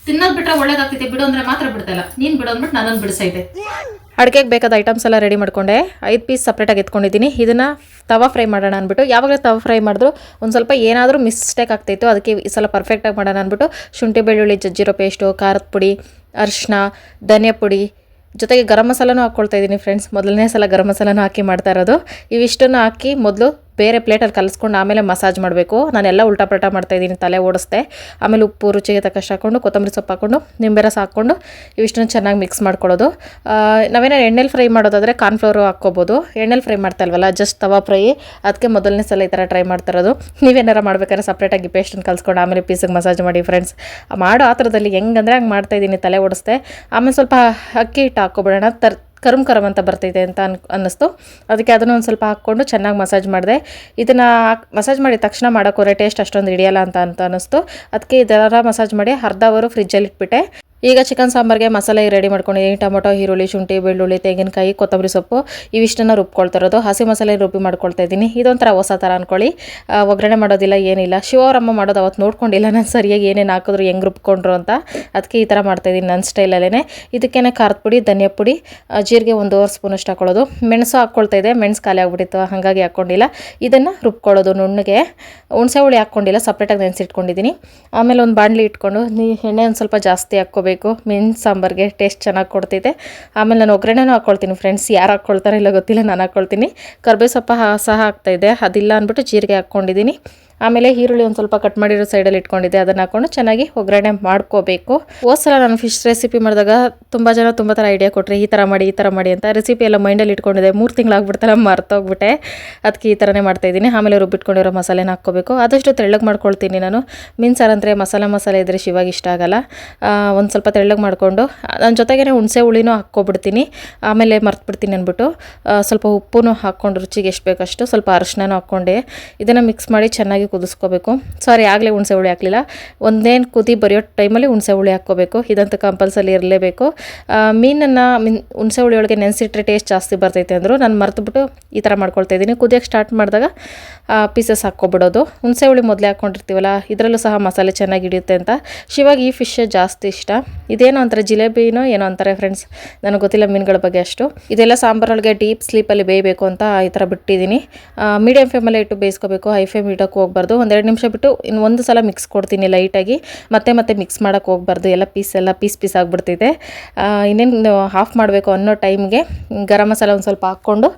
S1: ತಿನ್ನೋದು ಬಿಟ್ರೆ ಒಳ್ಳೇದಾಗ್ತೈತೆ. ಬಿಡು ಅಂದ್ರೆ ಮಾತ್ರ ಬಿಡ್ತಾ ಇಲ್ಲ. ನೀನ್ ಬಿಡು ಅಂದ್ಬಿಟ್ಟು ನನ್ನನ್ನು ಬಿಡಿಸೈತೆ ಅಡುಗೆಗೆ ಬೇಕಾದ ಐಟಮ್ಸ್ ಎಲ್ಲ ರೆಡಿ ಮಾಡ್ಕೊಂಡೆ. ಐದು ಪೀಸ್ ಸಪ್ರೇಟಾಗಿ ಎತ್ಕೊಂಡಿದ್ದೀನಿ. ಇದನ್ನು ತವಾ ಫ್ರೈ ಮಾಡೋಣ ಅಂದ್ಬಿಟ್ಟು, ಯಾವಾಗಲೂ ತವಾ ಫ್ರೈ ಮಾಡಿದ್ರು ಒಂದು ಸ್ವಲ್ಪ ಏನಾದರೂ ಮಿಸ್ಟೇಕ್ ಆಗ್ತಾಯಿತ್ತು ಅದಕ್ಕೆ ಈ ಸಲ ಪರ್ಫೆಕ್ಟಾಗಿ ಮಾಡೋಣ ಅಂದ್ಬಿಟ್ಟು, ಶುಂಠಿ, ಬೆಳ್ಳುಳ್ಳಿ ಜಜ್ಜಿರೋ ಪೇಸ್ಟು ಖಾರದ ಪುಡಿ, ಅರಿಶಿನ, ಧನಿಯಾ ಪುಡಿ. ಜೊತೆಗೆ ಗರಂ ಮಸಾಲನೂ ಹಾಕ್ಕೊಳ್ತಾ ಇದ್ದೀನಿ ಫ್ರೆಂಡ್ಸ್ ಮೊದಲನೇ ಸಲ ಗರಂ ಮಸಾಲನೂ ಹಾಕಿ ಮಾಡ್ತಾ ಇರೋದು. ಇವಿಷ್ಟನ್ನು ಹಾಕಿ ಮೊದಲು ಬೇರೆ ಪ್ಲೇಟಲ್ಲಿ ಕಲಿಸ್ಕೊಂಡು ಆಮೇಲೆ ಮಸಾಜ್ ಮಾಡಬೇಕು. ನಾನೆಲ್ಲ ಉಲ್ಟಾ ಪಲ್ಟಾ ಮಾಡ್ತಾಯಿದ್ದೀನಿ ತಲೆ ಓಡಿಸ್ದೆ. ಆಮೇಲೆ ಉಪ್ಪು, ರುಚಿಗೆ ತಕ್ಕಷ್ಟು ಹಾಕ್ಕೊಂಡು, ಕೊತ್ತಂಬರಿ ಸೊಪ್ಪು ಹಾಕ್ಕೊಂಡು, ನಿಂಬೆ ರಸ ಹಾಕ್ಕೊಂಡು ಇವಿಷ್ಟನ್ನು ಚೆನ್ನಾಗಿ ಮಿಕ್ಸ್ ಮಾಡ್ಕೊಳ್ಳೋದು. ನಾವೇನೋ ಎಣ್ಣೆಲಿ ಫ್ರೈ ಮಾಡೋದಾದರೆ ಕಾರ್ನ್ಫ್ಲವರು ಹಾಕ್ಕೋಬೋದು. ಎಣ್ಣೆಲಿ ಫ್ರೈ ಮಾಡ್ತಾ ಇಲ್ವಲ್ಲ ಜಸ್ಟ್ ತವಾ ಫ್ರೈ ಅದಕ್ಕೆ ಮೊದಲನೇ ಸಲ ಈ ಥರ ಟ್ರೈ ಮಾಡ್ತಿರೋದು ನೀವೇನಾರು ಮಾಡ್ಬೇಕಾದ್ರೆ ಸಪ್ರೇಟಾಗಿ ಪೇಸ್ಟನ್ನು ಕಲ್ಸ್ಕೊಂಡು ಆಮೇಲೆ ಪೀಸಿಗೆ ಮಸಾಜ್ ಮಾಡಿ ಫ್ರೆಂಡ್ಸ್ ಮಾಡೋ ಆ ಥರದಲ್ಲಿ ಹೆಂಗಂದ್ರೆ ಹಂಗೆ ಮಾಡ್ತಾಯಿದ್ದೀನಿ ತಲೆ ಓಡಿಸ್ದೆ. ಆಮೇಲೆ ಸ್ವಲ್ಪ ಅಕ್ಕಿ ಹಿಟ್ಟು ಹಾಕ್ಕೊಬಿಡೋಣ. ತರ್ ಕರುಮ್ ಕರಮ್ ಅಂತ ಬರ್ತೈತೆ ಅಂತ ಅನ್, ಅನ್ನಿಸ್ತು. ಅದಕ್ಕೆ ಅದನ್ನು ಒಂದು ಸ್ವಲ್ಪ ಹಾಕ್ಕೊಂಡು ಚೆನ್ನಾಗಿ ಮಸಾಜ್ ಮಾಡಿದೆ. ಇದನ್ನು ಮಸಾಜ್ ಮಾಡಿದ ತಕ್ಷಣ ಮಾಡೋಕ್ಕೋರೆ ಟೇಸ್ಟ್ ಅಷ್ಟೊಂದು ಹಿಡಿಯಲ್ಲ ಅಂತ ಅಂತ ಅನ್ನಿಸ್ತು. ಅದಕ್ಕೆ ಇದರ ಮಸಾಜ್ ಮಾಡಿ ಅರ್ಧ ಅವರು ಫ್ರಿಜ್ಜಲ್ಲಿ ಇಟ್ಬಿಟ್ಟೆ. ಈಗ ಚಿಕನ್ ಸಾಂಬಾರಿಗೆ ಮಸಾಲೆ ರೆಡಿ ಮಾಡ್ಕೊಂಡಿದ್ದೀನಿ ಟೊಮೊಟೊ, ಈರುಳ್ಳಿ, ಶುಂಠಿ, ಬೆಳ್ಳುಳ್ಳಿ, ತೆಂಗಿನಕಾಯಿ, ಕೊತ್ತಂಬರಿ ಸೊಪ್ಪು, ಇವಿಷ್ಟನ್ನು ರುಬ್ಕೊಳ್ತಾ ಇರೋದು. ಹಸಿ ಮಸಾಲೆ ರುಬ್ಬಿ ಮಾಡ್ಕೊಳ್ತಾ ಇದ್ದೀನಿ. ಇದೊಂಥರ ಹೊಸ ಥರ ಅಂದ್ಕೊಳ್ಳಿ ಒಗ್ಗರಣೆ ಮಾಡೋದಿಲ್ಲ, ಏನಿಲ್ಲ. ಶಿವರಮ್ಮ ಮಾಡೋದು ಅವತ್ತು ನೋಡ್ಕೊಂಡಿಲ್ಲ. ನಾನು ಸರಿಯಾಗಿ ಏನೇನು ಹಾಕಿದ್ರು, ಹೆಂಗೆ ರುಬ್ಕೊಂಡ್ರು ಅಂತ. ಅದಕ್ಕೆ ಈ ಥರ ಮಾಡ್ತಾಯಿದ್ದೀನಿ ನನ್ನ ಸ್ಟೈಲಲ್ಲೇ ಇದಕ್ಕೇನೆ ಖಾರದ ಪುಡಿ, ಧನಿಯಾ ಪುಡಿ ಜೀರಿಗೆ ಒಂದೂವರೆ ಸ್ಪೂನ್ ಅಷ್ಟು ಹಾಕೊಳ್ಳೋದು. ಮೆಣಸು ಹಾಕ್ಕೊಳ್ತಾ ಇದೆ. ಮೆಣಸು ಖಾಲಿ ಆಗಿಬಿಟ್ಟಿತ್ತು, ಹಾಗಾಗಿ ಹಾಕ್ಕೊಂಡಿಲ್ಲ ಇದನ್ನು ರುಬ್ಕೊಳ್ಳೋದು ನುಣ್ಣಗೆ. ಹುಣಸೆ ಹುಳಿ ಹಾಕ್ಕೊಂಡಿಲ್ಲ ಸಪ್ರೇಟಾಗಿ ನೆನೆಸಿಟ್ಕೊಂಡಿದ್ದೀನಿ. ಆಮೇಲೆ ಒಂದು ಬಾಣಲಿ ಇಟ್ಕೊಂಡು, ನೀ ಎಣ್ಣೆ ಒಂದು ಸ್ವಲ್ಪ ಜಾಸ್ತಿ ಹಾಕ್ಕೋಬೇಕು. ಮೀನು ಸಾಂಬಾರಿಗೆ ಟೇಸ್ಟ್ ಚೆನ್ನಾಗಿ ಕೊಡ್ತಿದೆ. ಆಮೇಲೆ ನಾನು ಒಗ್ಗರಣೆನೂ ಹಾಕ್ಕೊಳ್ತೀನಿ ಫ್ರೆಂಡ್ಸ್ ಯಾರು ಹಾಕ್ಕೊಳ್ತಾರೋ ಇಲ್ಲ ಗೊತ್ತಿಲ್ಲ, ನಾನು ಹಾಕ್ಕೊಳ್ತೀನಿ ಕರ್ಬೇವು ಸೊಪ್ಪ ಸಹ ಹಾಕ್ತಾಯಿದ್ದೆ ಅದಿಲ್ಲ ಅಂದ್ಬಿಟ್ಟು ಜೀರಿಗೆ ಹಾಕ್ಕೊಂಡಿದ್ದೀನಿ. ಆಮೇಲೆ ಈರುಳ್ಳಿ ಒಂದು ಸ್ವಲ್ಪ ಕಟ್ ಮಾಡಿರೋ ಸೈಡಲ್ಲಿ ಇಟ್ಕೊಂಡಿದ್ದೆ. ಅದನ್ನು ಹಾಕ್ಕೊಂಡು ಚೆನ್ನಾಗಿ ಒಗ್ಗರಣೆ ಮಾಡ್ಕೋಬೇಕು. ಹೋದ್ ಸಲ ನಾನು ಫಿಶ್ ರೆಸಿಪಿ ಮಾಡಿದಾಗ ತುಂಬ ಜನ ತುಂಬ ಥರ ಐಡಿಯಾ ಕೊಟ್ಟರೆ ಈ ಥರ ಮಾಡಿ, ಈ ಥರ ಮಾಡಿ ಅಂತ ರೆಸಿಪಿ ಎಲ್ಲ ಮೈಂಡಲ್ಲಿ ಇಟ್ಕೊಂಡಿದೆ ಮೂರು ತಿಂಗಳಾಗ್ಬಿಡ್ತಲ್ಲ ಮರ್ತೋಗ್ಬಿಟ್ಟೆ. ಅದಕ್ಕೆ ಈ ಥರನೇ ಮಾಡ್ತಾಯಿದ್ದೀನಿ ಆಮೇಲೆ ರುಬ್ಬಿಟ್ಕೊಂಡಿರೋ ಮಸಾಲೆನ ಹಾಕ್ಕೋಬೇಕು. ಆದಷ್ಟು ತೆಳ್ಳಗೆ ಮಾಡ್ಕೊಳ್ತೀನಿ ನಾನು. ಮೀನ್ಸಾರು ಅಂದರೆ ಮಸಾಲೆ ಮಸಾಲೆ ಇದ್ದರೆ ಶಿವಾಗಿ ಇಷ್ಟ ಆಗಲ್ಲ. ಒಂದು ಸ್ವಲ್ಪ ತೆಳ್ಳಗೆ ಮಾಡಿಕೊಂಡು ನನ್ನ ಜೊತೆಗೇ ಹುಣಸೆ ಹುಳಿನೂ ಹಾಕ್ಕೊಬಿಡ್ತೀನಿ. ಆಮೇಲೆ ಮರ್ತುಬಿಡ್ತೀನಿ ಅಂದ್ಬಿಟ್ಟು ಸ್ವಲ್ಪ ಉಪ್ಪು ಹಾಕ್ಕೊಂಡು ರುಚಿಗೆ ಎಷ್ಟು ಬೇಕಷ್ಟು ಸ್ವಲ್ಪ ಅರಶಿನ ಹಾಕ್ಕೊಂಡೆ. ಇದನ್ನು ಮಿಕ್ಸ್ ಮಾಡಿ ಚೆನ್ನಾಗಿ ಕುದಿಸ್ಕೋಬೇಕು. ಸಾರಿ ಆಗಲೇ ಹುಣಸೆ ಹುಳಿ ಹಾಕಲಿಲ್ಲ. ಒಂದೇನು ಕುದಿ ಬರೆಯೋ ಟೈಮಲ್ಲಿ ಹುಣಸೆ ಹುಳಿ ಹಾಕ್ಕೋಬೇಕು. ಇದಂತ ಕಂಪಲ್ಸರಿ ಇರಲೇಬೇಕು. ಮೀನನ್ನು, ಮೀನ್, ಹುಣಸೆ ಹುಳಿ ಒಳಗೆ ನೆನೆಸಿಟ್ರೆ ಟೇಸ್ಟ್ ಜಾಸ್ತಿ ಬರ್ತೈತೆ ಅಂದರು. ನಾನು ಮರೆತುಬಿಟ್ಟು ಈ ಥರ ಮಾಡ್ಕೊಳ್ತಾ ಇದ್ದೀನಿ. ಕುದಿಯೋಕ್ಕೆ ಸ್ಟಾರ್ಟ್ ಮಾಡಿದಾಗ ಪೀಸಸ್ ಹಾಕ್ಕೊಬಿಡೋದು. ಹುಣಸೆ ಹುಳಿ ಮೊದಲೇ ಹಾಕ್ಕೊಂಡಿರ್ತೀವಲ್ಲ ಇದರಲ್ಲೂ ಸಹ ಮಸಾಲೆ ಚೆನ್ನಾಗಿ ಹಿಡಿಯುತ್ತೆ ಅಂತ. ಶಿವಾಗಿ ಈ ಫಿಶ್ ಜಾಸ್ತಿ ಇಷ್ಟ. ಇದೇನೋ ಅಂತಾರೆ ಜಿಲೇಬಿನೋ ಏನೋ ಅಂತಾರೆ ಫ್ರೆಂಡ್ಸ್ ನನಗೆ ಗೊತ್ತಿಲ್ಲ ಮೀನುಗಳ ಬಗ್ಗೆ ಅಷ್ಟು. ಇದೆಲ್ಲ ಸಾಂಬಾರೊಳಗೆ ಡೀಪ್ ಸ್ಲೀಪಲ್ಲಿ ಬೇಯಬೇಕು ಅಂತ ಈ ಥರ ಬಿಟ್ಟಿದ್ದೀನಿ. ಮೀಡಿಯಂ ಫ್ಲೇಮಲ್ಲೇ ಇಟ್ಟು ಬೇಯಿಸ್ಕೋಬೇಕು. ಹೈ ಫ್ಲೇಮ್ ಇಡೋಕ್ಕೆ ಹೋಗ್ಬಾರ್ದು. ಒಂದೆರಡು ನಿಮಿಷ ಬಿಟ್ಟು ಇನ್ನು ಒಂದು ಸಲ ಮಿಕ್ಸ್ ಕೊಡ್ತೀನಿ ಲೈಟಾಗಿ ಮತ್ತೆ ಮತ್ತೆ ಮಿಕ್ಸ್ ಮಾಡೋಕ್ಕೆ ಹೋಗ್ಬಾರ್ದು. ಎಲ್ಲ ಪೀಸ್ ಎಲ್ಲ ಪೀಸ್ ಪೀಸ್ ಆಗಿಬಿಡ್ತಿದೆ. ಇನ್ನೇನು ಹಾಫ್ ಮಾಡಬೇಕು ಅನ್ನೋ ಟೈಮ್ಗೆ ಗರಂ ಮಸಾಲ ಒಂದು ಸ್ವಲ್ಪ ಹಾಕ್ಕೊಂಡು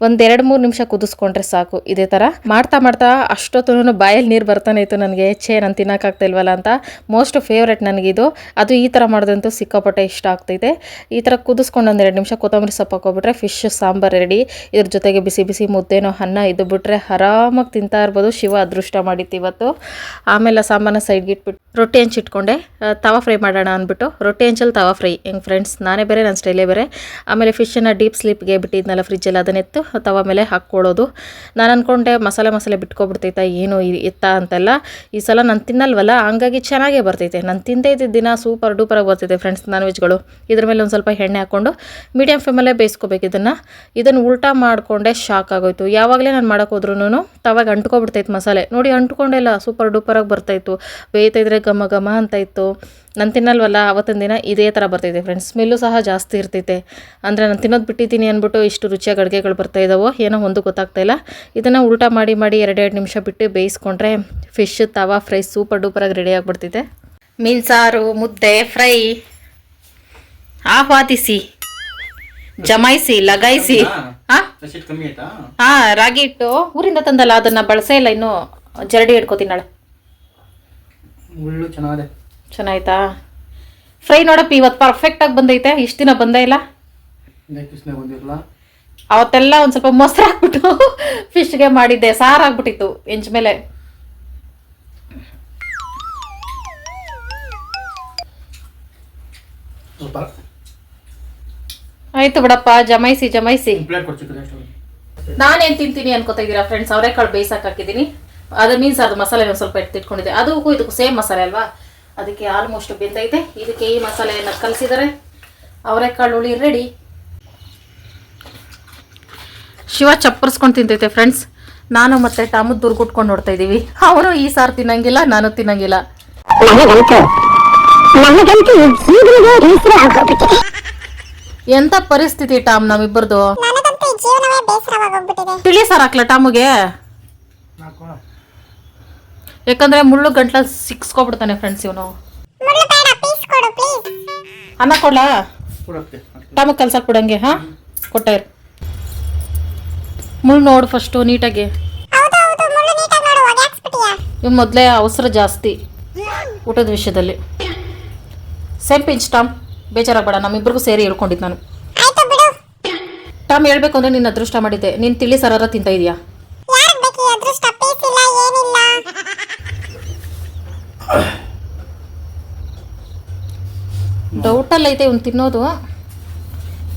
S1: ಒಂದು ಎರಡು ಮೂರು ನಿಮಿಷ ಕುದಿಸ್ಕೊಂಡ್ರೆ ಸಾಕು. ಇದೇ ಥರ ಮಾಡ್ತಾ ಮಾಡ್ತಾ ಅಷ್ಟೊತ್ತೂ ಬಾಯಲ್ಲಿ ನೀರು ಬರ್ತಾನೆ ಇತ್ತು ನನಗೆ. ಛೇ, ನಾನು ತಿನ್ನೋಕ್ಕಾಗ್ತಾ ಇಲ್ವಲ್ಲ ಅಂತ. ಮೋಸ್ಟ್ ಫೇವ್ರೆಟ್ ನನಗಿದು. ಅದು ಈ ಥರ ಮಾಡೋದಂತೂ ಸಿಕ್ಕಾಪಟ್ಟೆ ಇಷ್ಟ ಆಗ್ತೈತೆ. ಈ ಥರ ಕುದಿಸ್ಕೊಂಡು ಒಂದೆರಡು ನಿಮಿಷ ಕೊತ್ತಂಬರಿ ಸೊಪ್ಪು ಹಾಕೋಬಿಟ್ರೆ ಫಿಶ್ ಸಾಂಬಾರು ರೆಡಿ ಇದ್ರ ಜೊತೆಗೆ ಬಿಸಿ ಬಿಸಿ ಮುದ್ದೆನೋ, ಅನ್ನ ಇದು ಬಿಟ್ಟರೆ ಆರಾಮಾಗಿ ತಿಂತಾ ಇರ್ಬೋದು. ಶಿವ ಅದೃಷ್ಟ ಮಾಡಿತ್ತು ಇವತ್ತು. ಆಮೇಲೆ ಸಾಂಬಾರನ್ನ ಸೈಡ್ಗೆ ಇಟ್ಬಿಟ್ಟು ರೊಟ್ಟಿ ಹಂಚಿಟ್ಕೊಂಡೆ ತವಾ ಫ್ರೈ ಮಾಡೋಣ ಅಂದ್ಬಿಟ್ಟು. ರೊಟ್ಟಿ ಹಂಚಲ್ಲಿ ತವಾ ಫ್ರೈ. ಹೆಂಗೆ ಫ್ರೆಂಡ್ಸ್ ನಾನೇ ಬೇರೆ ನನ್ನ ಸ್ಟೈಲೇ ಬೇರೆ. ಆಮೇಲೆ ಫಿಶನ್ನು ಡೀಪ್ ಸ್ಲೀಪ್ಗೆ ಬಿಟ್ಟಿದ್ನಲ್ಲ ಫ್ರಿಜ್ಜಲ್ಲಿ ಅದನ್ನೆತ್ತು ತವಾ ಮೇಲೆ ಹಾಕ್ಕೊಳ್ಳೋದು. ನಾನು ಅಂದ್ಕೊಂಡೆ ಮಸಾಲೆ ಮಸಾಲೆ ಬಿಟ್ಕೊಬಿಡ್ತೈತಾ, ಏನು ಇತ್ತ ಅಂತೆಲ್ಲ. ಈ ಸಲ ನಾನು ತಿನ್ನಲ್ವಲ್ಲ, ಹಂಗಾಗಿ ಚೆನ್ನಾಗೇ ಬರ್ತೈತೆ. ನಾನು ತಿಂದೇ ಇದ್ದಿದ್ದ ದಿನ ಸೂಪರ್ ಡೂಪರಾಗಿ ಬರ್ತೈತೆ ಫ್ರೆಂಡ್ಸ್ ನಾನ್ ವೆಜ್ಗಳು ಇದ್ರ ಮೇಲೆ ಒಂದು ಸ್ವಲ್ಪ ಎಣ್ಣೆ ಹಾಕ್ಕೊಂಡು ಮೀಡಿಯಮ್ ಫ್ಲೇಮಲ್ಲೇ ಬೇಯಿಸ್ಕೋಬೇಕು ಇದನ್ನು. ಇದನ್ನು ಉಲ್ಟಾ ಮಾಡಿಕೊಂಡೆ ಶಾಕ್ ಆಗೋಯ್ತು. ಯಾವಾಗಲೇ ನಾನು ಮಾಡೋಕೆ ಹೋದ್ರೂ ತವಾಗ ಅಂಟ್ಕೊಬಿಡ್ತೈತೆ ಮಸಾಲೆ. ನೋಡಿ ಅಂಟ್ಕೊಂಡೆಲ್ಲ ಸೂಪರ್ ಡೂಪರಾಗಿ ಬರ್ತಾಯಿತ್ತು ಬೇಯ್ತಾ ಇದ್ರೆ ಘಮ ಘಮ ಅಂತ ಇತ್ತು. ನಾನು ತಿನ್ನಲ್ವಲ್ಲ ಅವತ್ತಿನ ದಿನ ಇದೇ ಥರ ಬರ್ತೈತೆ ಫ್ರೆಂಡ್ಸ್ ಸ್ಮೆಲ್ಲು ಸಹ ಜಾಸ್ತಿ ಇರ್ತೈತೆ. ಅಂದರೆ ನಾನು ತಿನ್ನೋದು ಬಿಟ್ಟಿದ್ದೀನಿ ಅಂದ್ಬಿಟ್ಟು ಇಷ್ಟು ರುಚಿಯಾಗಿ ಅಡುಗೆಗಳು ಬರ್ತಾ ಇದ್ದಾವೋ ಏನೋ ಒಂದು ಗೊತ್ತಾಗ್ತಾ ಇಲ್ಲ. ಇದನ್ನು ಉಲ್ಟಾ ಮಾಡಿ ಮಾಡಿ ಎರಡೆರಡು ನಿಮಿಷ ಬಿಟ್ಟು ಬೇಯಿಸ್ಕೊಂಡ್ರೆ ಫಿಶ್ ತವಾ ಫ್ರೈ ಸೂಪರ್ ಡೂಪರಾಗಿ ರೆಡಿ ಆಗಿಬಿಡ್ತೈತೆ ಮೀನು ಸಾರು ಮುದ್ದೆ ಫ್ರೈ ಆಹ್ವಾದಿಸಿ. ಜಮಾಯಿಸಿ ಲಗಾಯಿಸಿ. ಹಾಂ ರಾಗಿ ಹಿಟ್ಟು. ಊರಿಂದ ತಂದಲ್ಲ ಅದನ್ನ ಬಳಸೇ ಇಲ್ಲ ಇನ್ನು ಜರಡಿ ಹಿಡ್ಕೋತೀನಿ ನಾಳೆ. ಚೆನ್ನಾಯ್ತಾ? ಫ್ರೈ ನೋಡಪ್ಪ ಇವತ್ತು ಪರ್ಫೆಕ್ಟಾಗಿ ಬಂದೈತೆ. ಇಷ್ಟು ದಿನ ಬಂದೇ ಇಲ್ಲ. ಅವತ್ತೆಲ್ಲ ಒಂದು ಸ್ವಲ್ಪ ಮೊಸರು ಹಾಕ್ಬಿಟ್ಟು ಫಿಶ್ಗೆ ಮಾಡಿದ್ದೆ. ಸಾರು ಆಗ್ಬಿಟ್ಟಿತ್ತು ಹೆಂಚ್ ಮೇಲೆ. ಆಯ್ತು ಬಿಡಪ್ಪ ಜಮಾಯಿಸಿ ಜಮಾಯಿಸಿ. ನಾನೇನು ತಿಂತೀನಿ ಅನ್ಕೋತಾ ಇದ್ದೀರಾ ಫ್ರೆಂಡ್ಸ್ ಅವರೇಕಾಳು ಬೇಯಿಸಕ್ಕೆ ಹಾಕಿದ್ದೀನಿ. ಅದು ಮೀನ್ಸ್ ಅದು ಮಸಾಲೆ ಒಂದು ಸ್ವಲ್ಪ ಎತ್ತಿಟ್ಕೊಂಡಿದ್ದೆ. ಅದಕ್ಕೂ ಇದಕ್ಕೂ ಸೇಮ್ ಮಸಾಲೆ ಅಲ್ವಾ? ಅದಕ್ಕೆ ಆಲ್ಮೋಸ್ಟ್ ಬೆಂದೈತೆ ಇದಕ್ಕೆ ಈ ಮಸಾಲೆಯನ್ನು ಕಲಿಸಿದರೆ. ಅವರೆಕಾಳು ಹುಳಿ ರೆಡಿ ಶಿವ ಚಪ್ಪರ್ಸ್ಕೊಂಡು ತಿಂತೈತೆ ಫ್ರೆಂಡ್ಸ್ ನಾನು ಮತ್ತೆ ಟಾಮು ದುರ್ಗುಟ್ಕೊಂಡು ನೋಡ್ತಾ ಇದ್ದೀವಿ. ಅವನು ಈ ಸಾರು ತಿನ್ನಂಗಿಲ್ಲ ನಾನು ತಿನ್ನಂಗಿಲ್ಲ. ಎಂತ ಪರಿಸ್ಥಿತಿ ಟಾಮ್ ನಮ್ಮಿಬ್ಬರದು ತಿಳಿ ಸಾರ್ ಹಾಕ್ಲ ಟಾಮಿಗೆ? ಯಾಕಂದ್ರೆ ಮುಳ್ಳು ಗಂಟ್ಲಲ್ಲಿ ಸಿಕ್ಸ್ಕೊಬಿಡ್ತಾನೆ ಫ್ರೆಂಡ್ಸ್ ಇವನು.
S6: ಮುಳ್ಳು ಬೇಡ ಪೀಸ್ ಕೊಡು ಪ್ಲೀಸ್
S1: ಅನ್ನ ಕೊಡ್ಲಾ?
S9: ತಮ್ಮ
S1: ಕೆಲ್ಸ ಕಲ್ಸಕ್ ಬಿಡಂಗೆ ಹಾ? ಕೊಟ್ಟೆ. ಮುಳ್ಳು ನೋಡು ಫಸ್ಟು ನೀಟಾಗಿ.
S6: ಹೌದು ಹೌದು ಮುಳ್ಳು ನೀಟಾಗಿ ನೋಡು ಒಗ್ಯಾಕ್ಸ್ಬಿಟ್ಟಿಯಾ?
S1: ಇವ್ ಮೊದಲೇ ಅವಸರ ಜಾಸ್ತಿ ಊಟದ ವಿಷಯದಲ್ಲಿ. ಸೇಮ್ ಪಿಂಚ್ ಟಾಮ್ ಬೇಜಾರಾಗಬೇಡ ನಮ್ಮಿಬ್ಬರಿಗೂ ಸೇರಿ ಹೇಳ್ಕೊಂಡಿದ್ದು ನಾನು.
S6: ಆಯ್ತು ಬಿಡು.
S1: ಟಾಮ್ ಹೇಳ್ಬೇಕು ಅಂದ್ರೆ ನಿನ್ನ ಅದೃಷ್ಟ ಮಾಡಿದ್ದೆ. ನೀನು ತಿಳಿ ಸರಾರ ತಿಂತ ಇದೀಯಾ
S6: ಯಾರಿಗೆ ಬೇಕು ಈ ಅದೃಷ್ಟ ಪೀಸ್ ಇಲ್ಲ ಏನಿಲ್ಲ
S1: ಡೌಟಲ್ಲಿ ಐತೆ ಇವ್ನು ತಿನ್ನೋದು.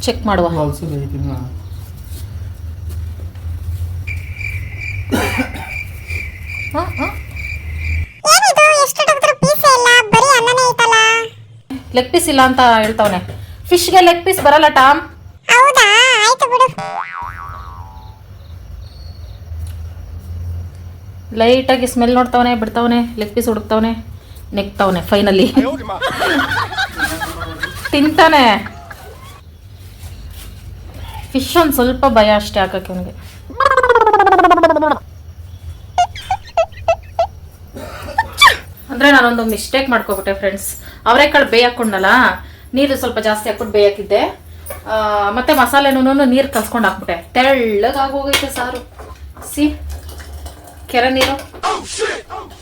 S1: ಚೆಕ್ ಮಾಡುವ.
S9: ಹೊಲ್ಸು ಬೇಯ್ತೀನಿ
S1: ಹಾಂ ಹಾಂ.
S6: ಏನಿದು? ಎಷ್ಟು ಹುಡುಗಿದ್ರು ಪೀಸೇ ಇಲ್ಲ? ಬರೀ ಅನ್ನನೇ ಐತಲ್ಲ?
S1: ಲೆಗ್ ಪೀಸ್ ಇಲ್ಲ ಅಂತ ಹೇಳ್ತಾವನೆ. ಫಿಶ್ಗೆ ಲೆಗ್ ಪೀಸ್ ಬರಲ್ಲ ಟಾಮ್
S6: ಹೌದಾ? ಆಯ್ತು ಬಿಡು.
S1: ಲೈಟಾಗಿ ಸ್ಮೆಲ್ ನೋಡ್ತಾವನೆ ಬಿಡ್ತಾವನೆ ಲೆಗ್ ಪೀಸ್ ಹುಡುಕ್ತಾವನೆ ನೆಕ್ತಾವನೆ ಫೈನಲಿ ತಿಂತಾನೆ. ಫಿಶ್ ಒಂದು ಸ್ವಲ್ಪ ಭಯ ಅಷ್ಟೇ ಹಾಕಕ್ಕೆ ಅವನಿಗೆ. ಅಂದರೆ ನಾನೊಂದು ಮಿಸ್ಟೇಕ್ ಮಾಡ್ಕೊಬಿಟ್ಟೆ ಫ್ರೆಂಡ್ಸ್ ಅವರೆಕಾಳು ಬೇಯಾಕೊಂಡಲ್ಲ ನೀರು ಸ್ವಲ್ಪ ಜಾಸ್ತಿ ಹಾಕ್ಬಿಟ್ಟು ಬೇಯಾಕಿದ್ದೆ ಮತ್ತೆ ಮಸಾಲೆನೂ ನೀರು ಕಲ್ಸ್ಕೊಂಡು ಹಾಕ್ಬಿಟ್ಟೆ. ತೆಳ್ಳಗಾಗೋಗೈತೆ ಸಾರು. ಸಿ, ಕೆರೆ ನೀರು.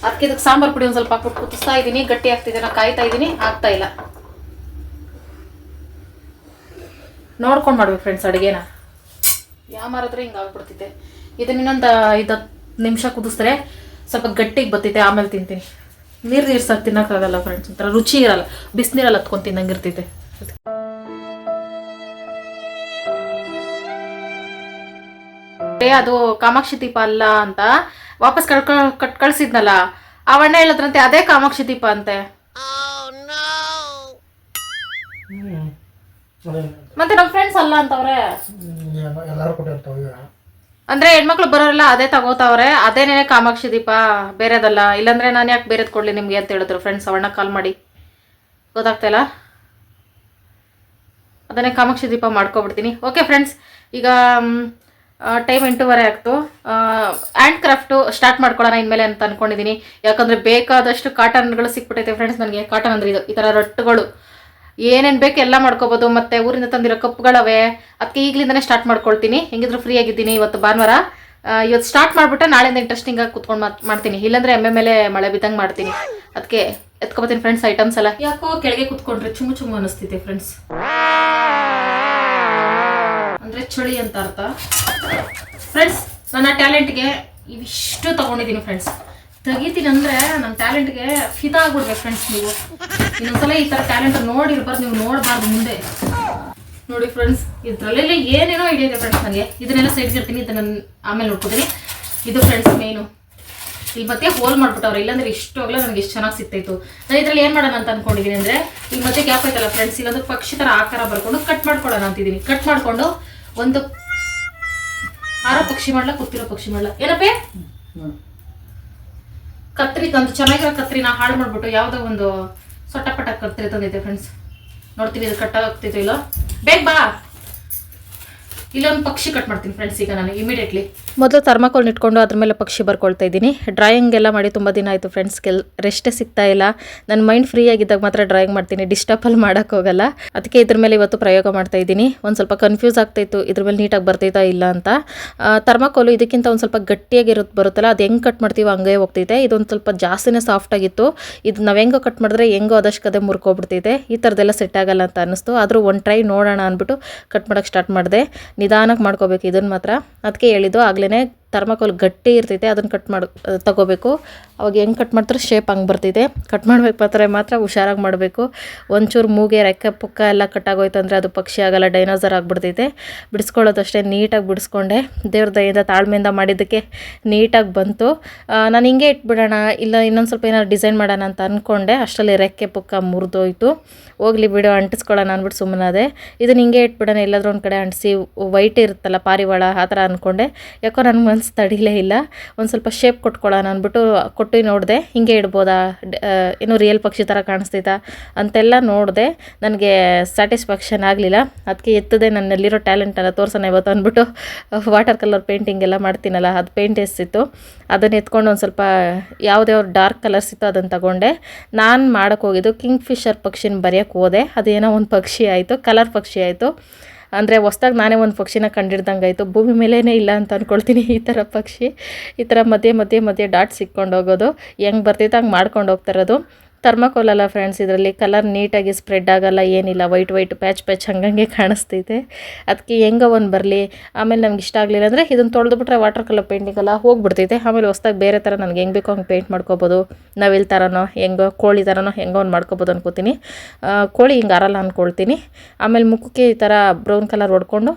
S1: ಅದಕ್ಕೆ ಇದಕ್ಕೆ ಸಾಂಬಾರು ಪುಡಿ ಒಂದು ಸ್ವಲ್ಪ ಹಾಕ್ಬಿಟ್ಟು ಕುದಿಸ್ತಾ ಇದ್ದೀನಿ ಗಟ್ಟಿ ಆಗ್ತಿದೆ ಕಾಯ್ತಾ ಇದ್ದೀನಿ ಆಗ್ತಾ ಇಲ್ಲ. ನೋಡ್ಕೊಂಡು ಮಾಡ್ಬೇಕು ಫ್ರೆಂಡ್ಸ್ ಅಡುಗೆನ. ಯಾವ ಮಾರಿದ್ರೆ ಹಿಂಗೆ ಆಗ್ಬಿಡ್ತಿದ್ದೆ ಇದನ್ನ ಇನ್ನೊಂದು ಐದು ಹತ್ತು ನಿಮಿಷ ಕುದಿಸಿದ್ರೆ ಸ್ವಲ್ಪ ಗಟ್ಟಿಗೆ ಬರ್ತೈತೆ ಆಮೇಲೆ ತಿಂತೀನಿ. ನೀರು ನೀರು ಸಹ ತಿನ್ನೋಕ್ಕಾಗಲ್ಲ ಫ್ರೆಂಡ್ಸ್ ಒಂಥರ ರುಚಿ ಇರಲ್ಲ, ಬಿಸಿನೀರಲ್ಲಿ ಹತ್ಕೊಂಡು ತಿನ್ನಂಗೆ ಇರ್ತೈತೆ ಅದು ಕಾಮಾಕ್ಷಿ ದೀಪ ಅಲ್ಲ ಅಂತ ವಾಪಸ್ ಕಳ್ಕೊ, ಕಟ್, ಕಳ್ಸಿದ್ನಲ್ಲ ಅವಣ್ಣ ಹೇಳಿದ್ರಂತೆ, ಅದೇ ಕಾಮಾಕ್ಷಿ ದೀಪ ಅಂತೆ. ಮತ್ತೆ ನಮ್ಮ ಫ್ರೆಂಡ್ಸ್ ಅಲ್ಲ ಅಂತವ್ರೆ?
S9: ಎಲ್ಲ- ಎಲ್ಲರೂ ಕೊಟ್ಟಿರ್ತಾವ ಈಗ.
S1: ಅಂದ್ರೆ ಹೆಣ್ಮಕ್ಳು ಬರೋರೆಲ್ಲ ಅದೇ ತಗೋತಾವ್ರೆ ಅದೇನೇ ಕಾಮಾಕ್ಷಿ ದೀಪ ಬೇರೆದಲ್ಲ? ಇಲ್ಲಾಂದ್ರೆ ನಾನು ಯಾಕೆ ಬೇರೆದ್ ಕೊಡ್ಲಿ ನಿಮ್ಗೆ ಅಂತ ಹೇಳಿದ್ರು ಫ್ರೆಂಡ್ಸ್ ಅವಣ್ಣ ಕಾಲ್ ಮಾಡಿ. ಗೊತ್ತಾಗ್ತಾ ಇಲ್ಲ? ಅದನ್ನೇ ಕಾಮಾಕ್ಷಿ ದೀಪ ಮಾಡ್ಕೊಬಿಡ್ತೀನಿ. ಓಕೆ ಫ್ರೆಂಡ್ಸ್ ಈಗ ಟೈಮ್ ಎಂಟೂವರೆ ಆಗ್ತು. ಆ್ಯಂಡ್ ಕ್ರಾಫ್ಟು ಸ್ಟಾರ್ಟ್ ಮಾಡ್ಕೊಳ್ಳೋಣ ಇನ್ಮೇಲೆ ಅಂತ ಅಂದ್ಕೊಂಡಿದ್ದೀನಿ ಯಾಕಂದರೆ ಬೇಕಾದಷ್ಟು ಕಾಟನ್ಗಳು ಸಿಕ್ಬಿಟ್ಟೈತೆ ಫ್ರೆಂಡ್ಸ್ ನನಗೆ. ಕಾಟನ್ ಅಂದ್ರೆ ಇದು ಈ ಥರ ರಟ್ಟುಗಳು. ಏನೇನು ಬೇಕು ಎಲ್ಲ ಮಾಡ್ಕೋಬೋದು. ಮತ್ತು ಊರಿಂದ ತಂದಿರೋ ಕಪ್ಗಳವೇ. ಅದಕ್ಕೆ ಈಗಲಿಂದನೇ ಸ್ಟಾರ್ಟ್ ಮಾಡ್ಕೊಳ್ತೀನಿ. ಹೆಂಗಿದ್ರು ಫ್ರೀ ಆಗಿದ್ದೀನಿ ಇವತ್ತು ಭಾನುವಾರ. ಇವತ್ತು ಸ್ಟಾರ್ಟ್ ಮಾಡಿಬಿಟ್ಟೆ ನಾಳೆಯಿಂದ ಇಂಟ್ರೆಸ್ಟಿಂಗ್ ಆಗಿ ಕುತ್ಕೊಂಡು ಮಾತು ಮಾಡ್ತೀನಿ. ಇಲ್ಲಾಂದ್ರೆ ಎಮ್ಮೆ ಮೇಲೆ ಮಳೆ ಬಿದ್ದಂಗೆ ಮಾಡ್ತೀನಿ. ಅದಕ್ಕೆ ಎತ್ಕೊಬತ್ತೀನಿ ಫ್ರೆಂಡ್ಸ್ ಐಟಮ್ಸ್ ಎಲ್ಲ. ಯಾಕೋ ಕೆಳಗೆ ಕುತ್ಕೊಂಡ್ರೆ ಚುಮ್ಮು ಚುಮ್ಮು ಅನಿಸ್ತಿದೆ ಫ್ರೆಂಡ್ಸ್ ಅಂದರೆ ಚಳಿ ಅಂತ ಅರ್ಥ. ಫ್ರೆಂಡ್ಸ್ ನನ್ನ ಟ್ಯಾಲೆಂಟ್ಗೆ ಇವಿಷ್ಟು ತಗೊಂಡಿದ್ದೀನಿ ಫ್ರೆಂಡ್ಸ್ ತೆಗಿತೀನಿ ಅಂದರೆ ನನ್ನ ಟ್ಯಾಲೆಂಟ್ಗೆ ಫಿದಾ ಆಗ್ಬಿಡ್ಬೇಕು ಫ್ರೆಂಡ್ಸ್ ನೀವು. ಇನ್ನೊಂದ್ಸಲ ಈ ಥರ ಟ್ಯಾಲೆಂಟ್ ನೋಡಿರ್ಬಾರ್ದು ನೀವು ನೋಡಬಾರ್ದು ಮುಂದೆ. ನೋಡಿ ಫ್ರೆಂಡ್ಸ್ ಇದ್ರಲ್ಲೆಲ್ಲ ಏನೇನೋ ಹಿಡಿಯುತ್ತೆ ಫ್ರೆಂಡ್ಸ್ ನನಗೆ ಇದನ್ನೆಲ್ಲ ಸೇರಿಸಿರ್ತೀನಿ ಇದನ್ನ ಆಮೇಲೆ ನೋಡ್ಕೋತೀನಿ. ಇದು ಫ್ರೆಂಡ್ಸ್ ಮೇನು ಇಲ್ಲಿ ಮತ್ತೆ ಹೋಲ್ ಮಾಡ್ಬಿಟ್ಟವ್ರೆ ಇಲ್ಲಾಂದ್ರೆ ಇಷ್ಟು ಆಗಲ್ಲ ನನಗೆ ಎಷ್ಟು ಚೆನ್ನಾಗಿ ಸಿಗ್ತಾಯಿತ್ತು. ನಾನು ಇದ್ರಲ್ಲಿ ಏನು ಮಾಡೋಣ ಅಂತ ಅನ್ಕೊಂಡಿದ್ದೀನಿ ಅಂದರೆ ಈಗ ಮತ್ತೆ ಗ್ಯಾಪ್ ಆಯ್ತಲ್ಲ ಫ್ರೆಂಡ್ಸ್ ಇಲ್ಲಾಂದ್ರೆ ಪಕ್ಷಿ ಥರ ಆಕಾರ ಬರ್ಕೊಂಡು ಕಟ್ ಮಾಡ್ಕೊಳ್ಳೋಣ ಅಂತಿದ್ದೀನಿ ಕಟ್ ಮಾಡಿಕೊಂಡು ಒಂದು ಆರೋ ಪಕ್ಷಿ ಮಾಡ್ಲಾ ಕೂತಿರೋ ಪಕ್ಷಿ ಮಾಡ್ಲಾ? ಏನಪ್ಪೇ? ಕತ್ರಿ ತಂದು ಚೆನ್ನಾಗಿರೋ ಕತ್ರಿನ ಹಾಳು ಮಾಡ್ಬಿಟ್ಟು ಯಾವುದೋ ಒಂದು ಸೊಟ್ಟಪಟ್ಟ ಕತ್ರಿ ತಂದೈತೆ ಫ್ರೆಂಡ್ಸ್ ನೋಡ್ತೀವಿ ಇದು ಕಟ್ ಆಗ್ತಿತ್ತು ಇಲ್ಲೋ? ಬೇಗ ಬಾ. ಇಲ್ಲೊಂದು ಪಕ್ಷಿ ಕಟ್ ಮಾಡ್ತೀನಿ ಫ್ರೆಂಡ್ಸ್ ಈಗ ನಾನು ಇಮಿಡಿಯೇಟ್ಲಿ ಮೊದಲು ಥರ್ಮಾಕೋಲ್ ಇಟ್ಕೊಂಡು ಅದ್ರ ಮೇಲೆ ಪಕ್ಷಿ ಬರ್ಕೊಳ್ತಾ ಇದ್ದೀನಿ. ಡ್ರಾಯಿಂಗ್ ಎಲ್ಲ ಮಾಡಿ ತುಂಬ ದಿನ ಆಯಿತು ಫ್ರೆಂಡ್ಸ್ ಕೆಲ್ ರೆಸ್ಟೇ ಸಿಗ್ತಾ ಇಲ್ಲ. ನನ್ನ ಮೈಂಡ್ ಫ್ರೀ ಆಗಿದ್ದಾಗ ಮಾತ್ರ ಡ್ರಾಯಿಂಗ್ ಮಾಡ್ತೀನಿ ಡಿಸ್ಟರ್ಬಲ್ಲಿ ಮಾಡೋಕ್ಕೋಗಲ್ಲ ಅದಕ್ಕೆ ಇದ್ರ ಮೇಲೆ ಇವತ್ತು ಪ್ರಯೋಗ ಮಾಡ್ತಾ ಇದ್ದೀನಿ. ಒಂದು ಸ್ವಲ್ಪ ಕನ್ಫ್ಯೂಸ್ ಆಗ್ತಾಯಿತ್ತು ಇದ್ರ ಮೇಲೆ ನೀಟಾಗಿ ಬರ್ತೈತಾ ಇಲ್ಲ ಅಂತ. ಥರ್ಮಾಕೋಲು ಇದಕ್ಕಿಂತ ಒಂದು ಸ್ವಲ್ಪ ಗಟ್ಟಿಯಾಗಿರುತ್ತೆ ಬರುತ್ತಲ್ಲ, ಅದು ಹೆಂಗೆ ಕಟ್ ಮಾಡ್ತೀವೋ ಹಂಗೆ ಹೋಗ್ತೈತೆ. ಇದೊಂದು ಸ್ವಲ್ಪ ಜಾಸ್ತಿನೇ ಸಾಫ್ಟ್ ಆಗಿತ್ತು. ಇದು ನಾವು ಹೆಂಗೋ ಕಟ್ ಮಾಡಿದ್ರೆ ಹೆಂಗೋ ಅದಷ್ಟು ಮುರ್ಕೊಬಿಡ್ತೈತೆ. ಈ ಥರದ್ದೆಲ್ಲ ಸೆಟ್ ಆಗಲ್ಲ ಅಂತ ಅನ್ನಿಸ್ತು. ಆದರೂ ಒಂದು ಟ್ರೈ ನೋಡೋಣ ಅಂದ್ಬಿಟ್ಟು ಕಟ್ ಮಾಡೋಕ್ಕೆ ಸ್ಟಾರ್ಟ್ ಮಾಡಿದೆ. ನಿಧಾನಕ್ಕೆ ಮಾಡ್ಕೋಬೇಕು. ಇದನ್ನು ಮಾತ್ರ ಅದಕ್ಕೆ ಹೇಳಿದ್ದು. ಆಗ್ಲೇ ಥರ್ಮಾಕೋಲ್ ಗಟ್ಟಿ ಇರ್ತೈತೆ, ಅದನ್ನು ಕಟ್ ಮಾಡಿ ತಗೋಬೇಕು. ಅವಾಗ ಹೆಂಗೆ ಕಟ್ ಮಾಡ್ತಾರೆ ಶೇಪ್ ಹಂಗೆ ಬರ್ತೈತೆ. ಕಟ್ ಮಾಡ್ಬೇಕಾದ್ರೆ ಮಾತ್ರ ಹುಷಾರಾಗಿ ಮಾಡಬೇಕು. ಒಂಚೂರು ಮೂಗೆ, ರೆಕ್ಕೆ, ಪುಕ್ಕ ಎಲ್ಲ ಕಟ್ಟಾಗೋಯ್ತು ಅಂದರೆ ಅದು ಪಕ್ಷಿ ಆಗಲ್ಲ ಡೈನೋಸರ್ ಆಗಿಬಿಡ್ತೈತೆ. ಬಿಡಿಸ್ಕೊಳ್ಳೋದಷ್ಟೇ ನೀಟಾಗಿ ಬಿಡಿಸ್ಕೊಂಡೆ. ದೇವ್ರ ದಯಿಂದ ತಾಳ್ಮೆಯಿಂದ ಮಾಡಿದ್ದಕ್ಕೆ ನೀಟಾಗಿ ಬಂತು. ನಾನು ಹಿಂಗೆ ಇಟ್ಬಿಡೋಣ, ಇಲ್ಲ ಇನ್ನೊಂದು ಸ್ವಲ್ಪ ಏನಾದ್ರು ಡಿಸೈನ್ ಮಾಡೋಣ ಅಂತ ಅಂದ್ಕೊಂಡೆ ಅಷ್ಟರಲ್ಲಿ ರೆಕ್ಕೆ, ಪುಕ್ಕ ಮುರಿದೋಯ್ತು. ಹೋಗಲಿ ಬಿಡು, ಅಂಟಿಸ್ಕೊಳ್ಳೋಣ ಅಂದ್ಬಿಟ್ಟು ಸುಮ್ಮನಾದೆ. ಇದನ್ನು ಹಿಂಗೆ ಇಟ್ಬಿಡೋಣ, ಎಲ್ಲಾದ್ರೂ ಒಂದು ಕಡೆ ಅಂಟಿಸಿ, ವೈಟ್ ಇರುತ್ತಲ್ಲ ಪಾರಿವಾಳ, ಆ ಥರ ಅಂದ್ಕೊಂಡೆ ಯಾಕೋ ನನಗೆ ಮನ್ಸು ತಡಿಲೇ ಇಲ್ಲ. ಒಂದು ಸ್ವಲ್ಪ ಶೇಪ್ ಕೊಟ್ಕೊಳ್ಳೋಣ ಅಂದ್ಬಿಟ್ಟು ಕೊಟ್ಟು ನೋಡಿದೆ, ಹಿಂಗೆ ಇಡ್ಬೋದಾ? ಏನು ರಿಯಲ್ ಪಕ್ಷಿ ಥರ ಕಾಣಿಸ್ತೈತಾ ಅಂತೆಲ್ಲ ನೋಡಿದೆ, ನನಗೆ ಸ್ಯಾಟಿಸ್ಫ್ಯಾಕ್ಷನ್ ಆಗಲಿಲ್ಲ. ಅದಕ್ಕೆ ಎತ್ತದೆ ನನ್ನಲ್ಲಿರೋ ಟ್ಯಾಲೆಂಟನ್ನು ತೋರ್ಸೋಣ ಇವತ್ತು ಅಂದ್ಬಿಟ್ಟು ವಾಟರ್ ಕಲರ್ ಪೇಂಟಿಂಗ್ ಎಲ್ಲ ಮಾಡ್ತೀನಲ್ಲ, ಅದು ಪೇಂಟ್ ಎಸ್ತಿತ್ತು ಅದನ್ನು ಎತ್ಕೊಂಡು ಒಂದು ಸ್ವಲ್ಪ ಯಾವ್ದ್ಯಾವ್ದು ಡಾರ್ಕ್ ಕಲರ್ಸ್ ಇತ್ತು ಅದನ್ನು ತಗೊಂಡೆ. ನಾನು ಮಾಡೋಕ್ಕೋಗಿದ್ದು ಕಿಂಗ್ ಫಿಶರ್ ಪಕ್ಷಿನ ಬರೆಯೋಕ್ಕೆ ಹೋದೆ. ಅದೇನೋ ಒಂದು ಪಕ್ಷಿ ಆಯಿತು ಕಲರ್ ಪಕ್ಷಿ ಆಯಿತು. ಅಂದರೆ ಹೊಸ್ದಾಗಿ ನಾನೇ ಒಂದು ಪಕ್ಷಿನ ಕಂಡಿಡ್ದಂಗೆ ಆಯಿತು ಭೂಮಿ ಮೇಲೇ ಇಲ್ಲ ಅಂತ ಅಂದ್ಕೊಳ್ತೀನಿ ಈ ಥರ ಪಕ್ಷಿ. ಈ ಥರ ಮಧ್ಯೆ ಮಧ್ಯೆ ಮಧ್ಯೆ ಡಾಟ್ ಸಿಕ್ಕೊಂಡು ಹೋಗೋದು. ಹೆಂಗೆ ಬರ್ತೈತೆ ಹಂಗೆ ಮಾಡ್ಕೊಂಡು ಹೋಗ್ತಾ ಇರೋದು. ಥರ್ಮಾಕೋಲ್ ಅಲ್ಲ ಫ್ರೆಂಡ್ಸ್ ಇದರಲ್ಲಿ ಕಲರ್ ನೀಟಾಗಿ ಸ್ಪ್ರೆಡ್ ಆಗೋಲ್ಲ, ಏನಿಲ್ಲ ವೈಟ್ ವೈಟ್ ಪ್ಯಾಚ್ ಪ್ಯಾಚ್ ಹಂಗಂಗೆ ಕಾಣಿಸ್ತೈತೆ ಅದಕ್ಕೆ ಹೆಂಗೋ ಒಂದು ಬರಲಿ. ಆಮೇಲೆ ನಮ್ಗೆ ಇಷ್ಟ ಆಗಲಿಲ್ಲ ಅಂದರೆ ಇದನ್ನು ತೊಳೆದ್ಬಿಟ್ರೆ ವಾಟರ್ ಕಲರ್ ಪೇಂಟಿಂಗ್ ಎಲ್ಲ ಹೋಗ್ಬಿಡ್ತೈತೆ. ಆಮೇಲೆ ಹೊಸ್ದಾಗಿ ಬೇರೆ ಥರ ನನಗೆ ಹೆಂಗೆ ಬೇಕೋ ಹಂಗೆ ಪೇಂಟ್ ಮಾಡ್ಕೋಬೋದು. ನವಿಲ್ ಥರನೋ ಹೆಂಗೋ ಕೋಳಿ ಥರನೋ ಹೆಂಗೋ ಒಂದು ಮಾಡ್ಕೋಬೋದು ಅನ್ಕೋತೀನಿ. ಕೋಳಿ ಹಿಂಗೆ ಅರಲ್ಲ ಅಂದ್ಕೊಳ್ತೀನಿ ಆಮೇಲೆ ಮುಖಕ್ಕೆ ಈ ಥರ ಬ್ರೌನ್ ಕಲರ್ ಹೊಡ್ಕೊಂಡು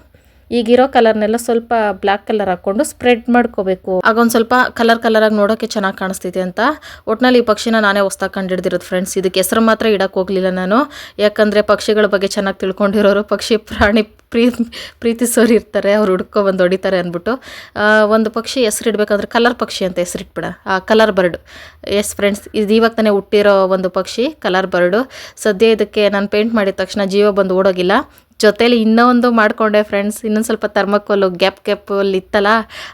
S1: ಈಗಿರೋ ಕಲರ್ನೆಲ್ಲ ಸ್ವಲ್ಪ ಬ್ಲ್ಯಾಕ್ ಕಲರ್ ಹಾಕೊಂಡು ಸ್ಪ್ರೆಡ್ ಮಾಡ್ಕೋಬೇಕು. ಆಗ ಒಂದು ಸ್ವಲ್ಪ ಕಲರ್ ಕಲರಾಗಿ ನೋಡೋಕೆ ಚೆನ್ನಾಗಿ ಕಾಣಿಸ್ತಿದೆ ಅಂತ. ಒಟ್ನಲ್ಲಿ ಈ ಪಕ್ಷಿನ ನಾನೇ ಹೊಸ್ದಾಗಿ ಕಂಡಿಡ್ದಿರೋದು ಫ್ರೆಂಡ್ಸ್ ಇದಕ್ಕೆ ಹೆಸರು ಮಾತ್ರ ಇಡಕ್ಕೆ ಹೋಗಲಿಲ್ಲ ನಾನು. ಯಾಕಂದರೆ ಪಕ್ಷಿಗಳ ಬಗ್ಗೆ ಚೆನ್ನಾಗಿ ತಿಳ್ಕೊಂಡಿರೋರು ಪಕ್ಷಿ ಪ್ರಾಣಿ ಪ್ರೀ ಪ್ರೀತಿಸೋರು ಇರ್ತಾರೆ. ಅವ್ರು ಹುಡ್ಕೊ ಬಂದು ಹೊಡಿತಾರೆ ಅಂದ್ಬಿಟ್ಟು. ಒಂದು ಪಕ್ಷಿ ಹೆಸರಿಡ್ಬೇಕಂದ್ರೆ ಕಲರ್ ಪಕ್ಷಿ ಅಂತ ಹೆಸರಿಟ್ಬಿಡ ಆ, ಕಲರ್ ಬರ್ಡ್. ಎಸ್ ಫ್ರೆಂಡ್ಸ್ ಇದು ಇವಾಗ ತಾನೇ ಹುಟ್ಟಿರೋ ಒಂದು ಪಕ್ಷಿ, ಕಲರ್ ಬರ್ಡು. ಸದ್ಯ ಇದಕ್ಕೆ ನಾನು ಪೇಂಟ್ ಮಾಡಿದ ತಕ್ಷಣ ಜೀವ ಬಂದು ಓಡೋಗಿಲ್ಲ. ಜೊತೇಲಿ ಇನ್ನೂ ಒಂದು ಮಾಡಿಕೊಂಡೆ ಫ್ರೆಂಡ್ಸ್ ಇನ್ನೊಂದು ಸ್ವಲ್ಪ ಥರ್ಮಕೋಲು ಗ್ಯಾಪ್ ಗ್ಯಾಪಲ್ಲಿ ಇತ್ತಲ್ಲ,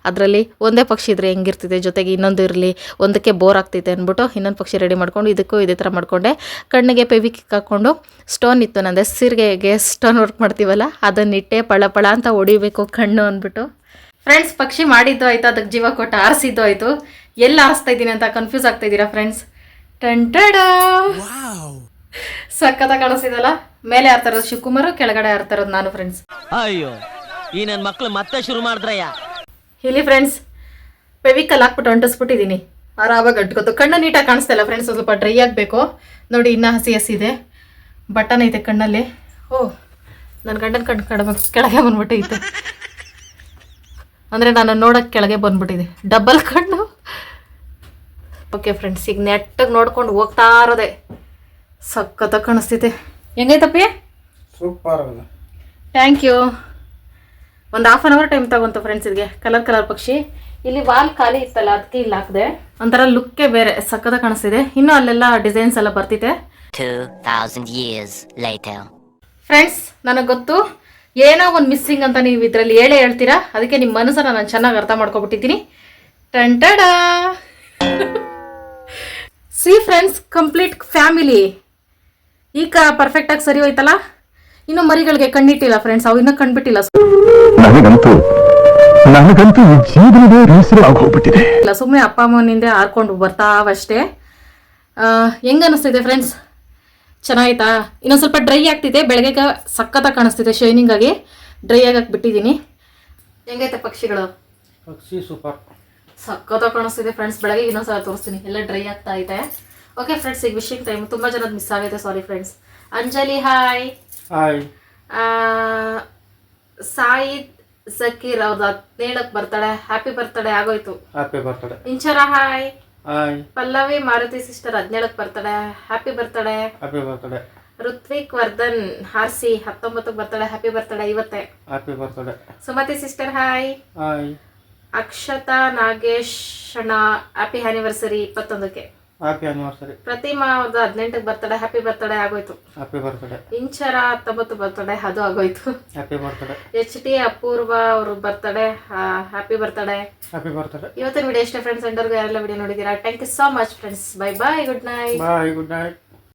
S1: ಅದರಲ್ಲಿ ಒಂದೇ ಪಕ್ಷಿ ಇದ್ರೆ ಹೆಂಗಿರ್ತಿದೆ, ಜೊತೆಗೆ ಇನ್ನೊಂದು ಇರಲಿ, ಒಂದಕ್ಕೆ ಬೋರ್ ಆಗ್ತೈತೆ ಅಂದ್ಬಿಟ್ಟು ಇನ್ನೊಂದು ಪಕ್ಷಿ ರೆಡಿ ಮಾಡ್ಕೊಂಡು ಇದಕ್ಕೂ ಇದೇ ಥರ ಮಾಡಿಕೊಂಡೆ. ಕಣ್ಣಿಗೆ ಪೆವಿಕಿಕ್ ಹಾಕ್ಕೊಂಡು ಸ್ಟೋನ್ ಇತ್ತು ನಂದೆ ಸೀರೆಗೆ ಸ್ಟೋನ್ ವರ್ಕ್ ಮಾಡ್ತೀವಲ್ಲ ಅದನ್ನಿಟ್ಟೆ ಪಳ ಪಳ ಅಂತ ಹೊಡಿಬೇಕು ಕಣ್ಣು ಅಂದ್ಬಿಟ್ಟು. ಫ್ರೆಂಡ್ಸ್ ಪಕ್ಷಿ ಮಾಡಿದ್ದು ಆಯಿತು, ಅದಕ್ಕೆ ಜೀವ ಕೊಟ್ಟು ಆರಿಸಿದ್ದು ಆಯಿತು. ಎಲ್ಲಿ ಆರಿಸ್ತಾ ಇದ್ದೀನಿ ಅಂತ ಕನ್ಫ್ಯೂಸ್ ಆಗ್ತಾ ಇದ್ದೀರಾ ಫ್ರೆಂಡ್ಸ್ ಟಂಟಡ ಸಖತ್ತ ಕಾಣಿಸ್ತಿದಲ್ಲ? ಮೇಲೆ ಆಡ್ತಾ ಇರೋದು ಶಿವಕುಮಾರ್ ಕೆಳಗಡೆ ಆಡ್ತಾ ಇರೋದು ನಾನು ಫ್ರೆಂಡ್ಸ್
S2: ಅಯ್ಯೋ ಈ ನನ್ನ ಮಕ್ಕಳು ಮತ್ತೆ ಶುರು ಮಾಡಿದ್ರಯ್ಯ?
S1: ಇಲ್ಲಿ ಫ್ರೆಂಡ್ಸ್ ಫೆವಿಕಲ್ ಹಾಕ್ಬಿಟ್ಟು ಅಂಟಿಸ್ಬಿಟ್ಟಿದ್ದೀನಿ ಆರಾಮಾಗಿ ಅಂಟ್ಕೊತು. ಕಣ್ಣು ನೀಟಾಗಿ ಕಾಣಿಸ್ತಾ ಇಲ್ಲ ಫ್ರೆಂಡ್ಸ್ ಸ್ವಲ್ಪ ಡ್ರೈ ಆಗಬೇಕು. ನೋಡಿ ಇನ್ನೂ ಹಸಿ ಹಸಿದೆ ಬಟನ್ ಐತೆ ಕಣ್ಣಲ್ಲಿ. ಓ ನನ್ನ ಗಂಡನ ಕಣ್ಣು ಕಡಿಮೆ ಕೆಳಗೆ ಬಂದ್ಬಿಟ್ಟೈತೆ. ಅಂದರೆ ನಾನು ನೋಡೋಕ್ಕೆ ಕೆಳಗೆ ಬಂದ್ಬಿಟ್ಟಿದೆ. ಡಬಲ್ ಕಣ್ಣು. ಓಕೆ ಫ್ರೆಂಡ್ಸ್ ಈಗ ನೆಟ್ಟಾಗಿ ನೋಡ್ಕೊಂಡು ಹೋಗ್ತಾ ಇರೋದೆ. ಸಖತ್ತ ಕಾಣಿಸ್ತೈತೆ ಹೆಂಗೈತಪ್ಪಿ
S9: ಸೂಪರ್
S1: ಥ್ಯಾಂಕ್ ಯು ಒಂದು ಹಾಫ್ ಆನ್ ಅವರ್ ಟೈಮ್ ತಗೊಂತು ಫ್ರೆಂಡ್ಸ್ ಇದಕ್ಕೆ ಕಲರ್ ಕಲರ್ ಪಕ್ಷಿ. ಇಲ್ಲಿ ವಾಲ್ ಖಾಲಿ ಇತ್ತಲ್ಲ ಅದಕ್ಕೆ ಇಲ್ಲಿ ಹಾಕಿದೆ. ಒಂಥರ ಲುಕ್ಕೇ ಬೇರೆ ಸಕ್ಕದ ಕಾಣಿಸ್ತಿದೆ. ಇನ್ನು ಅಲ್ಲೆಲ್ಲ ಡಿಸೈನ್ಸ್ ಎಲ್ಲ ಬರ್ತಿದೆ.
S10: 2,000 years later.
S1: ಫ್ರೆಂಡ್ಸ್ ನನಗೆ ಗೊತ್ತು ಏನೋ ಒಂದು ಮಿಸ್ಸಿಂಗ್ ಅಂತ ನೀವು ಇದರಲ್ಲಿ ಹೇಳೇ ಹೇಳ್ತೀರಾ? ಅದಕ್ಕೆ ನಿಮ್ಮ ಮನಸ್ಸನ್ನು ನಾನು ಚೆನ್ನಾಗಿ ಅರ್ಥ ಮಾಡ್ಕೊಬಿಟ್ಟಿದ್ದೀನಿ. ಟಂಟಡ ಸಿ ಫ್ರೆಂಡ್ಸ್ ಕಂಪ್ಲೀಟ್ ಫ್ಯಾಮಿಲಿ ಈಗ ಪರ್ಫೆಕ್ಟಾಗಿ ಸರಿ ಹೋಯ್ತಲ್ಲ? ಇನ್ನು ಮರಿಗಳಿಗೆ ಕಣ್ಣಿಟ್ಟಿಲ್ಲ ಫ್ರೆಂಡ್ಸ್ ಅವು ಇನ್ನೂ ಕಣ್ಬಿಟ್ಟಿಲ್ಲ.
S8: ನನಗಂತೂ ನನಗಂತೂ ಈ ಜೀವನವೇ ಬೇಸರ
S1: ಇಲ್ಲ ಸುಮ್ಮನೆ ಅಪ್ಪ ಅಮ್ಮನಿಂದ ಹಾರ್ಕೊಂಡು ಬರ್ತಾವಷ್ಟೇ. ಹೆಂಗ ಅನಿಸ್ತಿದೆ ಫ್ರೆಂಡ್ಸ್ ಚೆನ್ನಾಯ್ತಾ ಇನ್ನೊಂದು ಸ್ವಲ್ಪ ಡ್ರೈ ಆಗ್ತಿದೆ. ಬೆಳಗ್ಗೆ ಸಖತ್ತಾಗಿ ಕಾಣಿಸ್ತಿದೆ ಶೈನಿಂಗ್ ಆಗಿ. ಡ್ರೈ ಆಗಕ್ಕೆ ಬಿಟ್ಟಿದ್ದೀನಿ ಹೆಂಗೈತೆ ಪಕ್ಷಿಗಳು?
S9: ಪಕ್ಷಿ ಸೂಪರ್.
S1: ಸಖತ್ತಾಗಿ ಕಾಣಿಸ್ತಿದೆ ಫ್ರೆಂಡ್ಸ್ ಬೆಳಗ್ಗೆ ಇನ್ನೊಂದು ಸಲ ತೋರಿಸ್ತೀನಿ. ಎಲ್ಲ ಡ್ರೈ ಆಗ್ತಾ ಇದೆ ಓಕೆ ಫ್ರೆಂಡ್ಸ್ ಈಗ ವಿಶಿಂಗ್ ಟೈಮ್ ತುಂಬ ಜನ ಮಿಸ್ ಆಗೈತೆ. Sorry friends Anjali hi
S9: hi
S1: Sayid Sakir ಅವ್ರದ್ದು ಹದಿನೇಳಕ್ಕೆ ಬರ್ತಾಳೆ. ಹ್ಯಾಪಿ ಬರ್ತಡೆ ಆಗೋಯ್ತು.
S9: Happy birthday
S1: Inchara hi
S9: hi
S1: Pallavi Maruti sister ಹದಿನೇಳಕ್ಕೆ ಬರ್ತಾಳೆ. Happy birthday
S9: happy birthday
S1: Ritvik Vardhan ಹಾರ್ಸಿ ಹತ್ತೊಂಬತ್ತಕ್ಕೆ ಬರ್ತಾಳೆ. ಹ್ಯಾಪಿ ಬರ್ತಡೆ ಇವತ್ತೇ.
S9: Happy birthday
S1: Sumati sister hi
S9: hi
S1: Akshata Nagesh ಅಣ್ಣ happy anniversary ಇಪ್ಪತ್ತೊಂದಕ್ಕೆ.
S9: ಹ್ಯಾಪಿ ಆನಿವರ್ಸರಿ
S1: ಪ್ರತಿಮಾ ಅವ್ರದ್ದು ಹದಿನೆಂಟಕ್ಕೆ ಬರ್ತಡೆ ಹ್ಯಾಪಿ ಬರ್ತ್ಡೇ ಆಗೋಯ್ತು.
S9: Happy birthday
S1: Inchara ಹತ್ತೊಂಬತ್ತು ಬರ್ತಡೆ ಅದು ಆಗೋಯ್ತು.
S9: Happy birthday
S1: H T Apurva ಅವ್ರ birthday happy birthday
S9: happy birthday
S1: ಇವತ್ತಿನ ವಿಡಿಯೋ ಇಷ್ಟ ಫ್ರೆಂಡ್ಸ್ ಎಲ್ಲರಿಗೂ ಯಾರೆಲ್ಲ ವಿಡಿಯೋ ನೋಡಿದ್ದೀರಾ? Thank you so much friends bye bye good night
S9: bye good night